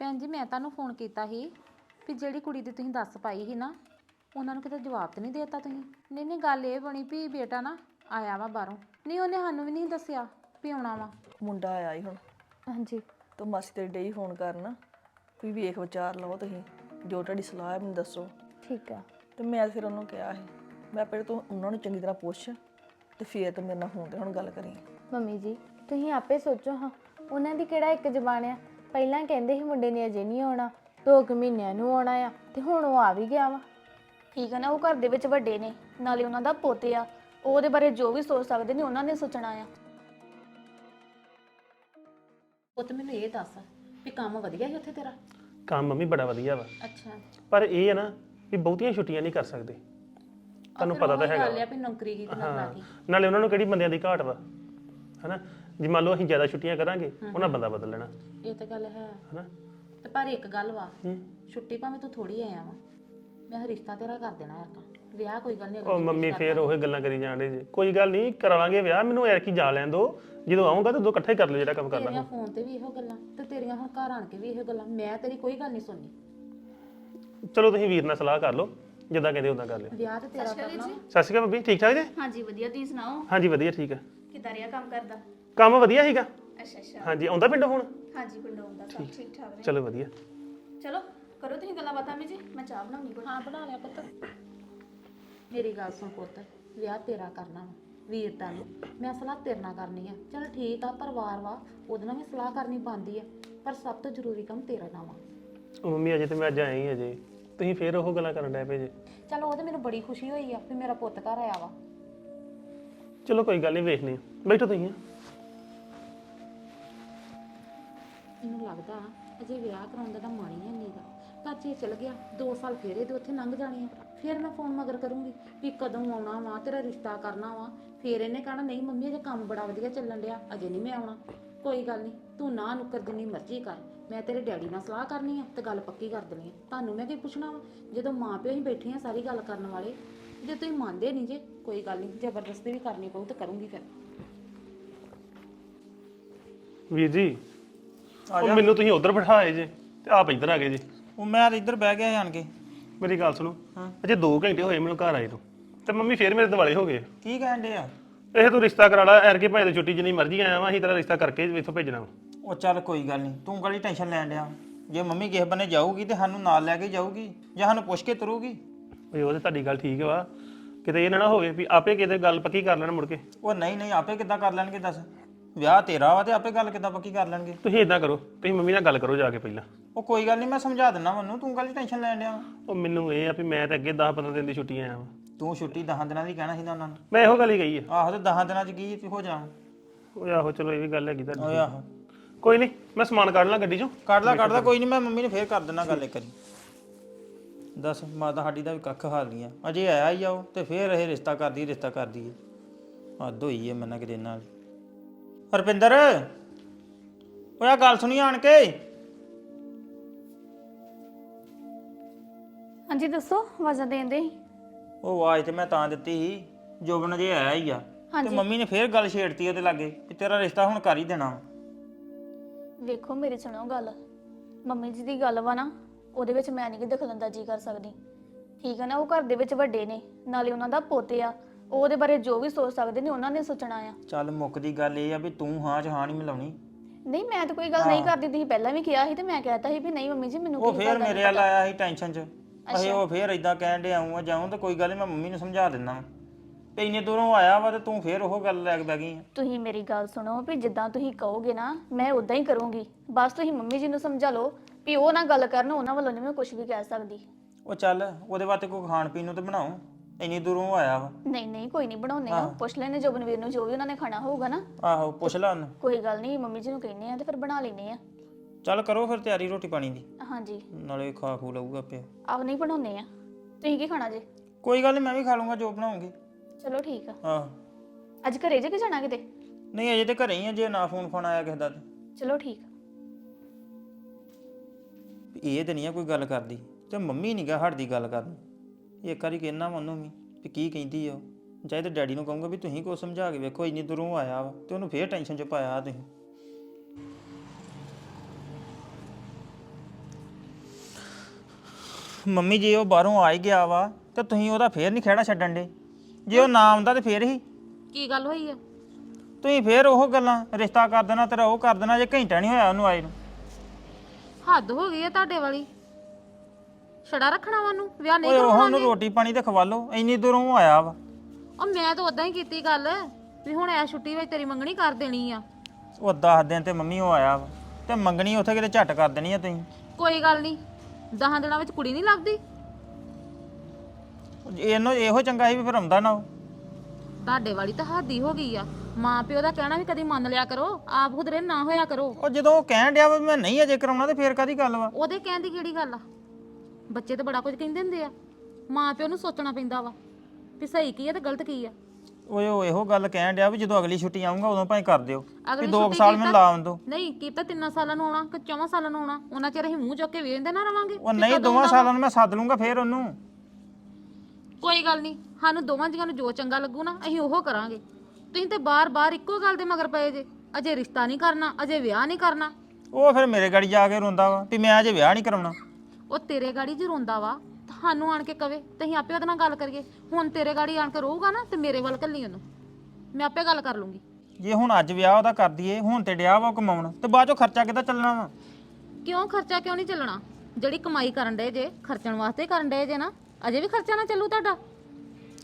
ਭੈਣ ਜੀ ਮੈਂ ਤੁਹਾਨੂੰ ਫੋਨ ਕੀਤਾ ਸੀ ਵੀ ਜਿਹੜੀ ਕੁੜੀ ਦੀ ਤੁਸੀਂ ਦੱਸ ਪਾਈ ਸੀ ਨਾ ਉਹਨਾਂ ਨੂੰ ਕਿਤੇ ਜਵਾਬ ਤੇ ਨਹੀਂ ਦੇਤਾ ਤੁਸੀਂ? ਨਹੀਂ ਨਹੀਂ ਗੱਲ ਇਹ ਬਣੀ ਵੀ ਬੇਟਾ ਨਾ ਆਇਆ ਵਾ ਬਾਹਰੋਂ। ਨਹੀਂ ਉਹਨੇ ਸਾਨੂੰ ਵੀ ਨਹੀਂ ਦੱਸਿਆ ਵੀ ਆਉਣਾ ਵਾ। ਮੁੰਡਾ ਆਇਆ ਹੀ ਹੁਣ। ਹਾਂਜੀ। ਤੇ ਮਾਸੀ ਤੇਰੀ ਡਈ ਫੋਨ ਕਰਨ ਵੀ ਵੇਖ ਵਿਚਾਰ ਲਓ ਤੁਸੀਂ ਜੋ ਤੁਹਾਡੀ ਸਲਾਹ ਹੈ ਮੈਨੂੰ ਦੱਸੋ। ਠੀਕ ਆ। ਤੇ ਮੈਂ ਫਿਰ ਉਹਨੂੰ ਕਿਹਾ ਸੀ ਮੈਂ ਪਹਿਲੇ ਤੂੰ ਉਹਨਾਂ ਨੂੰ ਚੰਗੀ ਤਰ੍ਹਾਂ ਪੁੱਛ ਤੇ ਫੇਰ ਤੂੰ ਮੇਰੇ ਨਾਲ ਫੋਨ ਤੇ ਹੁਣ ਗੱਲ ਕਰੀ। ਮੰਮੀ ਜੀ ਤੁਸੀਂ ਆਪੇ ਸੋਚੋ ਹਾਂ ਉਹਨਾਂ ਦੀ ਕਿਹੜਾ ਇੱਕ ਜ਼ਬਾਨ ਆ? ਪਹਿਲਾਂ ਕਹਿੰਦੇ ਸੀ ਮੁੰਡੇ ਨੇ ਅਜੇ ਨਹੀਂ ਆਉਣਾ ਦੋ ਕੁ ਮਹੀਨਿਆਂ ਨੂੰ ਆਉਣਾ ਆ ਤੇ ਹੁਣ ਉਹ ਆ ਵੀ ਗਿਆ ਵਾ। ਠੀਕ ਹੈ ਨਾ ਉਹ ਘਰ ਦੇ ਵਿੱਚ ਵੱਡੇ ਨੇ ਨਾਲੇ ਉਹਨਾਂ ਦਾ ਪੋਤੇ ਆ ਉਹ ਉਹਦੇ ਬਾਰੇ ਜੋ ਵੀ ਸੋਚ ਸਕਦੇ ਨੇ ਉਹਨਾਂ ਨੇ ਸੋਚਣਾ ਆ। ਉਹ ਤੇ ਮੈਨੂੰ ਇਹ ਦੱਸ ਵੀ ਕੰਮ ਵਧੀਆ ਸੀ ਉੱਥੇ ਤੇਰਾ? ਕੰਮ ਮੰਮੀ ਬੜਾ ਵਧੀਆ ਵਾ। ਅੱਛਾ। ਪਰ ਇਹ ਹੈ ਨਾ ਵੀ ਬਹੁਤੀਆਂ ਛੁੱਟੀਆਂ ਨਹੀਂ ਕਰ ਸਕਦੇ। ਤੁਹਾਨੂੰ ਪਤਾ ਤਾਂ ਹੈਗਾ ਗੱਲ ਆ ਵੀ ਨੌਕਰੀ ਕੀ ਹਾਂ ਨਾਲੇ ਉਹਨਾਂ ਨੂੰ ਕਿਹੜੀ ਬੰਦਿਆਂ ਦੀ ਘਾਟ ਵਾ। ਹਨਾ? ਜੇ ਮੰਨ ਲਓ ਅਸੀਂ ਜ਼ਿਆਦਾ ਛੁੱਟੀਆਂ ਕਰਾਂਗੇ ਉਹਨਾਂ ਬੰਦਾ ਬਦਲ ਲੈਣਾ। ਇਹ ਤਾਂ ਗੱਲ ਹੈ। ਹਨਾ? ਤੇ ਪਰ ਇੱਕ ਗੱਲ ਵਾ। ਛੁੱਟੀ ਭਾਵੇਂ ਤੂੰ ਥੋੜੀ ਆਇਆ ਵਾ ਮੈਂ ਰਿਸ਼ਤਾ ਤੇਰਾ ਕਰ ਦੇਣਾ ਯਾਰ ਵਿਆਹ ਕੋਈ ਗੱਲ ਨਹੀਂ ਉਹ ਮੰਮੀ ਫੇਰ ਉਹ ਗੱਲਾਂ ਕਰੀ ਜਾਂਦੇ ਜੀ। ਕੋਈ ਗੱਲ ਨਹੀਂ ਕਰਾ ਲਾਂਗੇ ਵਿਆਹ ਮੈਨੂੰ ਐਰ ਕੀ ਜਾ ਲੈਣ ਦੋ। ਜਦੋਂ ਆਉਂਗਾ ਤਾਂ ਦੋ ਇਕੱਠੇ ਕਰ ਲਓ ਜਿਹੜਾ ਕੰਮ ਕਰਨਾ ਤੇਰੀਆਂ ਫੋਨ ਤੇ ਵੀ ਇਹੋ ਗੱਲਾਂ ਤੇ ਤੇਰੀਆਂ ਹੁਣ ਘਰ ਆਣ ਕੇ ਵੀ ਇਹੋ ਗੱਲਾਂ ਮੈਂ ਤੇਰੀ ਕੋਈ ਗੱਲ ਨਹੀਂ ਸੁਣਨੀ। ਚਲੋ ਤੁਸੀਂ ਵੀਰ ਨਾਲ ਸਲਾਹ ਕਰ ਲਓ ਜਿੱਦਾਂ ਕਹਿੰਦੇ ਉਦਾਂ ਕਰ ਲਿਓ। ਵਿਆਹ ਤੇ ਤੇਰਾ ਕਰਨਾ। ਸਤਿ ਸ਼੍ਰੀ ਅਕਾਲ ਬੱਬੀ ਠੀਕ ਠਾਕ ਜੀ? ਹਾਂਜੀ ਵਧੀਆ ਤੁਸੀਂ ਸੁਣਾਓ? ਹਾਂਜੀ ਵਧੀਆ ਠੀਕ ਹੈ। ਕਿੱਦਾਂ ਰਿਹਾ ਕੰਮ ਕਰਦਾ? ਕੰਮ ਵਧੀਆ ਸੀਗਾ? ਅੱਛਾ ਅੱਛਾ। ਹਾਂਜੀ ਆਉਂਦਾ ਪਿੰਡੋਂ ਹੁਣ? ਹਾਂਜੀ ਪਿੰਡੋਂ ਦਾ ਸਭ ਠੀਕ। ਠਾਕ ਨੇ। ਚਲੋ ਵਧੀਆ। ਚਲੋ ਕਰੋ ਤੁਸੀਂ ਗੱਲਾਂ ਬਾਤਾਂ ਮੀ ਜੀ ਮੈਂ ਚਾਹ ਬਣਾਉਣੀ ਕੋਲ ਹਾਂ ਬਣਾ ਲਿਆ ਪੁੱਤ। ਮੇਰੀ ਗੱਲ ਸੁਣ ਪੁੱਤ ਵਿਆਹ ਤੇਰਾ ਕਰਨਾ ਵਾ ਵੀਰ ਦਾ ਨੀ। ਮੈਂ ਸਲਾਹ ਤੇਰੇ ਨਾਲ ਕਰਨੀ ਆ। ਚਲ ਠੀਕ ਆ ਪਰਿਵਾਰ ਵਾ ਉਹਦੇ ਨਾਲ ਵੀ ਸਲਾਹ ਕਰਨੀ ਬਣਦੀ ਆ। ਪਰ ਸਭ ਤੋਂ ਜ਼ਰੂਰੀ ਕੰਮ ਤੇਰਾ ਨਾਲ ਵਾ। ਉਹ ਮੰਮੀ ਅਜੇ ਤੇ ਮੈਂ ਅੱਜ ਆਇਆ ਹੀ ਅਜੇ। ਤੁਸੀਂ ਫੇਰ ਉਹ ਗੱਲਾਂ ਕਰਨ ਡੈ ਪਏ ਜੇ। ਚਲ ਉਹਦੇ ਮੈਨੂੰ ਬੜੀ ਖੁਸ਼ੀ ਹੋਈ ਆ ਵੀ ਮੇਰਾ ਪੁੱਤ ਘਰ ਆਇਆ ਵਾ। ਚਲੋ ਕੋਈ ਗੱਲ ਨਹੀਂ ਵੇਖਨੇ ਬੈਠੋ ਤੁਸੀਂ। ਮੈਨੂੰ ਲੱਗਦਾ ਅਜੇ ਵਿਆਹ ਕਰਾਉਣ ਦਾ ਤਾਂ ਮਨ ਹੀ ਨਹੀਂ ਗਾ। ਪਰ ਜੇ ਚਲ ਗਿਆ 2 ਸਾਲ ਫੇਰ ਇਹਦੇ ਉੱਥੇ ਲੰਘ ਜਾਣੇ ਆ। ਫਿਰ ਮੈਂ ਫੋਨ ਮਗਰ ਕਰੂੰਗੀ ਵੀ ਕਦੋਂ ਆਉਣਾ ਵਾ, ਤੇਰਾ ਰਿਸ਼ਤਾ ਕਰਨਾ ਵਾ। ਫਿਰ ਇਹਨੇ ਕਹਣਾ, ਨਹੀਂ ਮੰਮੀ, ਅਜੇ ਕੰਮ ਬੜਾ ਵਧੀਆ ਚੱਲਣ ਡਿਆ, ਅਜੇ ਨਹੀਂ ਮੈਂ ਆਉਣਾ। ਕੋਈ ਗੱਲ ਨਹੀਂ, ਤੂੰ ਨਾ ਨੁੱਕਰ ਜਿੰਨੀ ਮਰਜ਼ੀ ਕਰ। ਮੈਂ ਤੇਰੇ ਡੈਡੀ ਨਾਲ ਸਲਾਹ ਕਰਨੀ ਆ ਤੇ ਗੱਲ ਪੱਕੀ ਕਰ ਦੇਣੀ ਆ। ਤੁਹਾਨੂੰ ਮੈਂ ਕੀ ਪੁੱਛਣਾ ਵਾ? ਜਦੋਂ ਮਾਂ ਪਿਓ ਹੀ ਬੈਠੇ ਆ ਸਾਰੀ ਗੱਲ ਕਰਨ ਵਾਲੇ, ਜੇ ਤੁਸੀਂ ਮੰਨਦੇ ਨਹੀਂ ਜੇ, ਕੋਈ ਗੱਲ ਨਹੀਂ, ਜ਼ਬਰਦਸਤੀ ਵੀ ਕਰਨੀ ਪਊ ਤਾਂ ਕਰੂੰਗੀ ਫਿਰ। ਵੀਰ ਜੀ ਉਹ ਮੈਨੂੰ ਤੁਸੀਂ ਉਧਰ ਬਿਠਾਏ ਜੇ ਤੇ ਆਪ ਇੱਧਰ ਆ ਗਏ ਜੇ। ਉਹ ਮੈਂ ਤਾਂ ਇੱਧਰ ਬਹਿ ਗਿਆ ਆਣ ਕੇ। ਮੇਰੀ ਗੱਲ ਸੁਣੋ ਅਜੇ 2 ਘੰਟੇ ਹੋਏ ਮੈਨੂੰ ਘਰ ਆਏ ਤੋਂ ਤੇ ਮੰਮੀ ਫੇਰ ਮੇਰੇ ਦਿਵਾਲੇ ਹੋ ਗਏ। ਕੀ ਕਹਿਣ ਦੇ ਆ? ਇਹ ਤੂੰ ਰਿਸ਼ਤਾ ਕਰਾ ਲਾ ਐਰ ਕੇ ਭਾਵੇਂ ਤੇ ਛੁੱਟੀ ਜਿੰਨੀ ਮਰਜ਼ੀ ਆਇਆ ਵਾਂ ਅਸੀਂ ਤੇਰਾ ਰਿਸ਼ਤਾ ਕਰਕੇ ਇੱਥੋਂ ਭੇਜਣਾ ਵਾ। ਉਹ ਚੱਲ ਕੋਈ ਗੱਲ ਨਹੀਂ ਤੂੰ ਕਾਹਲੀ ਟੈਨਸ਼ਨ ਲੈਣ ਡਿਆ? ਜੇ ਮੰਮੀ ਕਿਸੇ ਬੰਨੇ ਜਾਊਗੀ ਤੇ ਸਾਨੂੰ ਨਾਲ ਲੈ ਕੇ ਜਾਊਗੀ ਜਾਂ ਸਾਨੂੰ ਪੁੱਛ ਕੇ ਤੁਰੂਗੀ? ਓਏ ਉਹ ਤੇ ਤੁਹਾਡੀ ਗੱਲ ਠੀਕ ਵਾ। ਕਿਤੇ ਇਹ ਨਾ ਨਾ ਹੋਵੇ ਵੀ ਆਪੇ ਕਿਤੇ ਗੱਲ ਪੱਕੀ ਕਰ ਲੈਣ ਮੁੜ ਕੇ। ਉਹ ਨਹੀਂ ਨਹੀਂ ਆਪੇ ਕਿੱਦਾਂ ਕਰ ਲੈਣਗੇ ਦੱਸ। ਵਿਆਹ ਤੇਰਾ ਵਾ ਤੇ ਆਪੇ ਗੱਲ ਕਿੱਦਾਂ ਪੱਕੀ ਕਰ ਲੈਣਗੇ। ਤੁਸੀਂ ਇਦਾਂ ਕਰੋ ਤੁਸੀਂ ਮੰਮੀ ਨਾਲ ਗੱਲ ਕਰੋ ਜਾ ਕੇ ਪਹਿਲਾਂ। ਉਹ ਕੋਈ ਗੱਲ ਨਹੀਂ ਮੈਂ ਸਮਝਾ ਦਿੰਦਾ ਮੈਨੂੰ ਤੂੰ ਕਾਹਲੀ ਟੈਨਸ਼ਨ ਲੈਣ ਡਿਆ ਵਾਂ? ਉਹ ਮੈਨੂੰ ਇਹ ਆ ਵੀ ਮੈਂ ਤਾਂ ਅੱਗੇ 10 15 ਦਿਨ ਦੀ ਛੁੱਟੀ ਆਇਆ ਵਾਂ ਤੂੰ ਛੁੱਟੀ 10 ਦਿਨਾਂ ਦੀ ਕਹਿਣਾ ਸੀ ਨਾ ਉਹਨਾਂ ਨੂੰ। ਮੈਂ ਇਹੋ ਗੱਲ ਹੀ ਕਹੀ ਆ। ਆਹੋ ਤੇ 10 ਦਿਨਾਂ ਚ ਕੀ ਹੋ ਜਾ। ਓਏ ਆਹੋ ਚਲੋ ਇਹ ਵੀ ਗੱਲ ਹੈਗੀ ਤੁਹਾਡੀ। ਓਏ ਆਹੋ। ਕੋਈ ਨਹੀਂ ਮੈਂ ਸਮਾਨ ਕੱਢ ਲਾਂ ਗੱਡੀ ਚੋਂ। ਕੱਢ ਲਾ ਕੱਢ ਲਾ ਕੋਈ ਨਹੀਂ ਮੈਂ ਮੰਮੀ ਨੂੰ ਫੇਰ ਕਰ ਦਿੰਦਾ ਗੱਲ ਇੱਕ ਵਾਰੀ। ਦੱਸ ਮਾਤਾ ਸਾਡੀ ਦਾ ਵੀ ਕੱਖ ਹਾਲ ਨਹੀਂ ਆ। ਅਜੇ ਆਇਆ ਹੀ ਆ ਉਹ ਤੇ ਫੇਰ ਇਹ ਰਿਸ਼ਤਾ ਕਰਦੀ ਰਿਸ਼ਤਾ ਕਰਦੀ ਏ ਹੱਦ ਹੋਈ ਏ ਮੰਨਾ ਕਿਤੇ ਨਾਲ ਹਰਪਿੰਦਰ ਓਏ ਆ ਗੱਲ ਸੁਣੀ ਆਣ ਕੇ। ਹਾਂਜੀ ਦੱਸੋ ਆਵਾਜ਼ਾਂ ਦੇਂਦੇ ਸੀ? ਉਹ ਆਵਾਜ਼ ਤੇ ਮੈਂ ਤਾਂ ਦਿੱਤੀ ਸੀ ਜੋਬਨ ਜੇ ਆਇਆ ਹੀ ਆ। ਤੇ ਮੰਮੀ ਨੇ ਫੇਰ ਗੱਲ ਛੇੜਤੀ ਉਹਦੇ ਲਾਗੇ ਕਿ ਤੇਰਾ ਰਿਸ਼ਤਾ ਹੁਣ ਕਰ ਹੀ ਦੇਣਾ। ਵਾ। ਵੇਖੋ ਮੇਰੀ ਸੁਣੋ ਗੱਲ। ਮੰਮੀ ਜੀ ਦੀ ਗੱਲ ਵਾ ਨਾ ਉਹਦੇ ਵਿੱਚ ਮੈਂ ਨਹੀਂ ਕਿ ਦਖਲਅੰਦਾਜ਼ੀ ਕਰ ਸਕਦੀ। ਠੀਕ ਹੈ ਨਾ ਉਹ ਘਰ ਦੇ ਵਿੱਚ ਵੱਡੇ ਨੇ ਨਾਲੇ ਉਹਨਾਂ ਦਾ ਪੋਤੇ ਆ। ਉਹਦੇ ਬਾਰੇ ਜੋ ਵੀ ਸੋਚ ਸਕਦੇ ਨੇ ਉਹਨਾਂ ਨੇ ਸੋਚਣਾ ਆ। ਚੱਲ ਮੁੱਕ ਦੀ ਗੱਲ ਇਹ ਆ ਵੀ ਤੂੰ ਹਾਂ ਚ ਹਾਂ ਨਹੀਂ ਮਿਲਾਉਣੀ। ਨਹੀਂ ਮੈਂ ਤਾਂ ਕੋਈ ਗੱਲ ਨਹੀਂ ਕਰਦੀ ਤੁਸੀਂ ਪਹਿਲਾਂ ਵੀ ਕਿਹਾ ਸੀ ਤੇ ਮੈਂ ਕਹਿਤਾ ਸੀ ਵੀ ਨਹੀਂ ਮੰਮੀ ਜੀ ਮੈਨੂੰ ਉਹ ਫੇਰ ਮੇਰੇ ਵੱਲ ਆਇਆ ਸੀ ਟੈਨਸ਼ਨ 'ਚ। ਅਹੇ ਉਹ ਫੇਰ ਇਦਾਂ ਕਹਿਣ ਦੇ ਆਉਂਗਾ ਜਾਉਂ ਤੇ ਕੋਈ ਗੱਲ ਨਹੀਂ ਮੈਂ ਮੰਮੀ ਨੂੰ ਸਮਝਾ ਦਿੰਦਾ ਵਾਂ। ਤੇ ਇੰਨੇ ਦੂਰੋਂ ਆਇਆ ਵਾ ਤੇ ਤੂੰ ਫੇਰ ਉਹ ਗੱਲ ਲੈ ਕੇ ਬਹਿ ਗਈ ਆ। ਤੁਸੀਂ ਮੇਰੀ ਗੱਲ ਸੁਣੋ ਵੀ ਜਿੱਦਾਂ ਤੁਸੀਂ ਕਹੋਗੇ ਨਾ ਮੈਂ ਉਦਾਂ ਹੀ ਕਰੂੰਗੀ। ਬਸ ਤੁਸੀਂ ਮੰਮੀ ਜੀ ਨੂੰ ਸਮਝਾ ਲਓ ਵੀ ਉਹ ਨਾ ਗੱਲ ਕਰਨ ਉਹਨਾਂ ਵੱਲੋਂ ਨਹੀਂ ਮੈਂ ਕੁਝ ਵੀ ਕਹਿ ਸਕਦੀ। ਉਹ ਚੱਲ ਉਹਦੇ ਵਾਸਤੇ ਕੋਈ ਖਾਣ ਪੀਣ ਨੂੰ ਤੇ ਬਣਾਓ। ਇੰਨੀ ਦੂਰੋਂ ਆਇਆ ਵਾ? ਨਹੀਂ ਨਹੀਂ ਕੋਈ ਨਹੀਂ ਬਣਾਉਨੇ ਆ ਪੁੱਛ ਲੈਣੇ ਜੋਬਨਵੀਰ ਨੂੰ ਜੋ ਵੀ ਉਹਨਾਂ ਨੇ ਖਾਣਾ ਹੋਊਗਾ ਨਾ। ਆਹੋ ਪੁੱਛ ਲਾ ਉਹਨੂੰ। ਕੋਈ ਗੱਲ ਨਹੀਂ ਮੰਮੀ ਜੀ ਨੂੰ ਕਹਿੰਨੇ ਆ ਤੇ ਫਿਰ ਬਣਾ ਲੈਨੇ ਆ ਚੱਲ ਕਰੋ ਫਿਰ ਤਿਆਰੀ ਰੋਟੀ ਪਾਣੀ ਦੀ। ਹਾਂਜੀ। ਨਾਲੇ ਖਾ ਖੂ ਲਊਗਾ ਪਿਆ ਆਪ ਨਹੀਂ ਬਣਾਉਨੇ ਆ ਤੁਸੀਂ ਕੀ ਖਾਣਾ ਜੇ? ਕੋਈ ਗੱਲ ਨਹੀਂ ਮੈਂ ਵੀ ਖਾ ਲੂੰਗਾ ਜੋ ਬਣਾਉਂਗੀ। ਚਲੋ ਠੀਕ ਆ। ਆਹੋ। ਅੱਜ ਘਰੇ ਜੇ ਕਿ ਜਾਣਾ ਕਿਤੇ? ਨਹੀਂ ਅਜੇ ਤੇ ਘਰੇ ਹੀ ਆ ਜੇ ਨਾ ਫੋਨ ਫੋਨ ਆਇਆ ਕਿਸੇ ਦਾ ਤੇ। ਚਲੋ ਠੀਕ ਆ। ਵੀ ਇਹ ਤੇ ਨਹੀਂ ਆ ਕੋਈ ਗੱਲ ਕਰਦੀ। ਤੇ ਮੰਮੀ ਨਹੀਂ ਗਾ ਹਟਦੀ ਗੱਲ ਕਰਨ। ਇੱਕ ਵਾਰੀ ਕਹਿਣਾ ਉਹਨੂੰ ਵੀ ਵੀ ਕੀ ਕਹਿੰਦੀ ਆ ਉਹ? ਤੇ ਡੈਡੀ ਨੂੰ ਕਹੂੰਗਾ ਵੀ ਤੁਸੀਂ ਕੋ ਸਮਝਾ ਕੇ ਵੇਖੋ ਇੰਨੀ ਦੂਰੋਂ ਆਇਆ ਵਾ ਤੇ ਉਹਨੂੰ ਫੇਰ ਟੈਨਸ਼ਨ ਚ ਪਾਇਆ ਤੁਸੀਂ। ਮੰਮੀ ਜੇ ਉਹ ਬਾਹਰੋਂ ਆ ਹੀ ਗਿਆ ਵਾ ਤੇ ਤੁਸੀਂ ਉਹਦਾ ਫੇਰ ਨਹੀਂ ਖੇੜਾ ਛੱਡਣ ਦੇ। ਜੇ ਉਹ ਨਾ ਆਉਂਦਾ ਤੇ ਫੇਰ ਹੀ। ਕੀ ਗੱਲ ਹੋਈ ਆ? ਤੁਸੀਂ ਫੇਰ ਉਹ ਗੱਲਾਂ ਰਿਸ਼ਤਾ ਕਰ ਦੇਣਾ ਤੇਰਾ ਉਹ ਕਰ ਦੇਣਾ ਜੇ ਘੰਟਾ ਨਹੀਂ ਹੋਇਆ ਉਹਨੂੰ ਆਏ ਨੂੰ। ਹੱਦ ਹੋ ਗਈ ਆ ਤੁਹਾਡੇ ਵਾਲੀ। ਛੜਾ ਰੱਖਣਾ ਵਾਨੂੰ ਵਿਆਹ ਨਹੀਂ ਓਏ ਉਹ ਰੋਟੀ ਪਾਣੀ ਤੇ ਖਵਾ ਲਓ ਇੰਨੀ ਦੂਰੋਂ ਉਹ ਆਇਆ ਵਾ। ਉਹ ਮੈਂ ਤਾਂ ਉਦਾਂ ਹੀ ਕੀਤੀ ਗੱਲ ਵੀ ਹੁਣ ਐ ਛੁੱਟੀ ਵਿੱਚ ਤੇਰੀ ਮੰਗਣੀ ਕਰ ਦੇਣੀ ਆ। ਉਹ 10 ਦਿਨ ਤੇ ਮੰਮੀ ਉਹ ਆਇਆ ਵਾ ਤੇ ਮੰਗਣੀ ਉੱਥੇ ਕਿਤੇ ਝੱਟ ਕਰ ਦੇਣੀ ਆ ਤੁਸੀਂ। ਕੋਈ ਗੱਲ ਨਹੀਂ ਦਹਾਂ ਦਿਨਾਂ ਵਿੱਚ ਕੁੜੀ ਨਹੀਂ ਲੱਭਦੀ। ਇਹਨੂੰ ਇਹੋ ਚੰਗਾ ਸੀ ਵੀ ਫਿਰ ਆਉਂਦਾ ਨਾ ਉਹ। ਤੁਹਾਡੇ ਵਾਲੀ ਤਾਂ ਹੱਦ ਹੀ ਹੋ ਗਈ ਆ। ਮਾਂ ਪਿਓ ਦਾ ਕਹਿਣਾ ਵੀ ਕਦੀ ਮੰਨ ਲਿਆ ਕਰੋ ਆਪ ਖੁਦਰੇ ਨਾ ਹੋਇਆ ਕਰੋ। ਉਹ ਜਦੋਂ ਉਹ ਕਹਿਣ ਡਿਆ ਵਾ ਵੀ ਮੈਂ ਨਹੀਂ ਅਜੇ ਕਰਾਉਣਾ ਤੇ ਫੇਰ ਕਾਦੀ ਗੱਲ ਵਾ? ਉਹਦੇ ਕਹਿਣ ਦੀ ਕਿਹੜੀ ਗੱਲ ਆ? ਬੱਚੇ ਤਾਂ ਬੜਾ ਕੁਝ ਕਹਿੰਦੇ ਹੁੰਦੇ ਆ। ਮਾਂ ਪਿਓ ਨੂੰ ਸੋਚਣਾ ਪੈਂਦਾ ਵਾ ਵੀ ਸਹੀ ਕੀ ਆ ਤੇ ਗਲਤ ਕੀ ਆ। ਓਏ ਉਹ ਇਹੋ ਗੱਲ ਕਹਿਣ ਡਿਆ ਵੀ ਜਦੋਂ ਅਗਲੀ ਛੁੱਟੀ ਆਉਂਗਾ ਉਦੋਂ ਭਾਵੇਂ ਕਰ ਦਿਓ। ਵੀ ਅਗਲੀ 2 ਛੁੱਟੀ ਸਾਲ ਕੀ ਮੈਨੂੰ ਲਾਉਣ ਦਿਓ ਨਹੀਂ ਕੀ ਤਾਂ ਤਿੰਨਾਂ ਸਾਲਾਂ ਨੂੰ ਆਉਣਾ ਕਿ ਚੌਵਾਂ ਸਾਲਾਂ ਨੂੰ ਆਉਣਾ। ਉਹਨਾਂ ਚਿਰ ਅਸੀਂ ਮੂੰਹ ਚੁੱਕ ਕੇ ਵੇਖਦੇ ਨਾ ਰਵਾਂਗੇ ਉਹ ਨਹੀਂ ਦੋਵਾਂ ਸਾਲਾਂ ਨੂੰ ਮੈਂ ਸੱਦ ਲੂੰਗਾ ਫੇਰ ਉਹਨੂੰ। ਕੋਈ ਗੱਲ ਨਹੀਂ ਸਾਨੂੰ ਦੋਵਾਂ ਜੀਆਂ ਨੂੰ ਜੋ ਚੰਗਾ ਲੱਗੂ ਨਾ ਅਸੀਂ ਉਹ ਕਰਾਂਗੇ। ਤੁਸੀਂ ਤੇ ਬਾਰ-ਬਾਰ ਇੱਕੋ ਗੱਲ ਦੇ ਮਗਰ ਪਏ ਜੇ। ਅਜੇ ਰਿਸ਼ਤਾ ਨਹੀਂ ਕਰਨਾ ਅਜੇ ਵਿਆਹ ਨਹੀਂ ਕਰਨਾ। ਉਹ ਫਿਰ ਮੇਰੇ ਗਾੜੀ ਜਾ ਕੇ ਰੋਂਦਾ ਵਾ ਵੀ ਮੈਂ ਅਜੇ ਵਿਆਹ ਨਹੀਂ ਕਰਾਉਣਾ। ਉਹ ਤੇਰੇ ਗਾੜੀ ਚ ਰੋਂਦਾ ਵਾ ਤੁਹਾਨੂੰ ਆਣ ਕੇ ਕਵੇ ਤੇ ਅਸੀਂ ਆਪੇ ਉਹਦੇ ਨਾਲ ਗੱਲ ਕਰੀਏ। ਹੁਣ ਤੇਰੇ ਗਾੜੀ ਆਣ ਕੇ ਰਹੂਗਾ ਨਾ ਤੇ ਮੇਰੇ ਵੱਲ ਕੱਲੀ ਉਹਨੂੰ। ਮੈਂ ਆਪੇ ਗੱਲ ਕਰ ਲੂੰਗੀ। ਜੇ ਹੁਣ ਅੱਜ ਵਿਆਹ ਉਹਦਾ ਕਰ ਦਈਏ ਹੁਣ ਤੇ ਡਿਆ ਵਾ ਉਹ ਕਮਾਉਣ ਤੇ ਬਾਅਦ ਚੋਂ ਖਰਚਾ ਕਿੱਦਾਂ ਚੱਲਣਾ ਵਾ? ਕਿਉਂ ਖਰਚਾ ਕਿਉਂ ਨਹੀਂ ਚੱਲਣਾ? ਜਿਹੜੀ ਕਮਾਈ ਕਰਨ ਡਏ ਜੇ ਖਰਚਣ ਵਾਸਤੇ ਕਰਨ ਡਏ ਜੇ ਨਾ ਅਜੇ ਵੀ ਖਰਚਾ ਨਾ ਚੱਲੂ ਤੁਹਾਡਾ।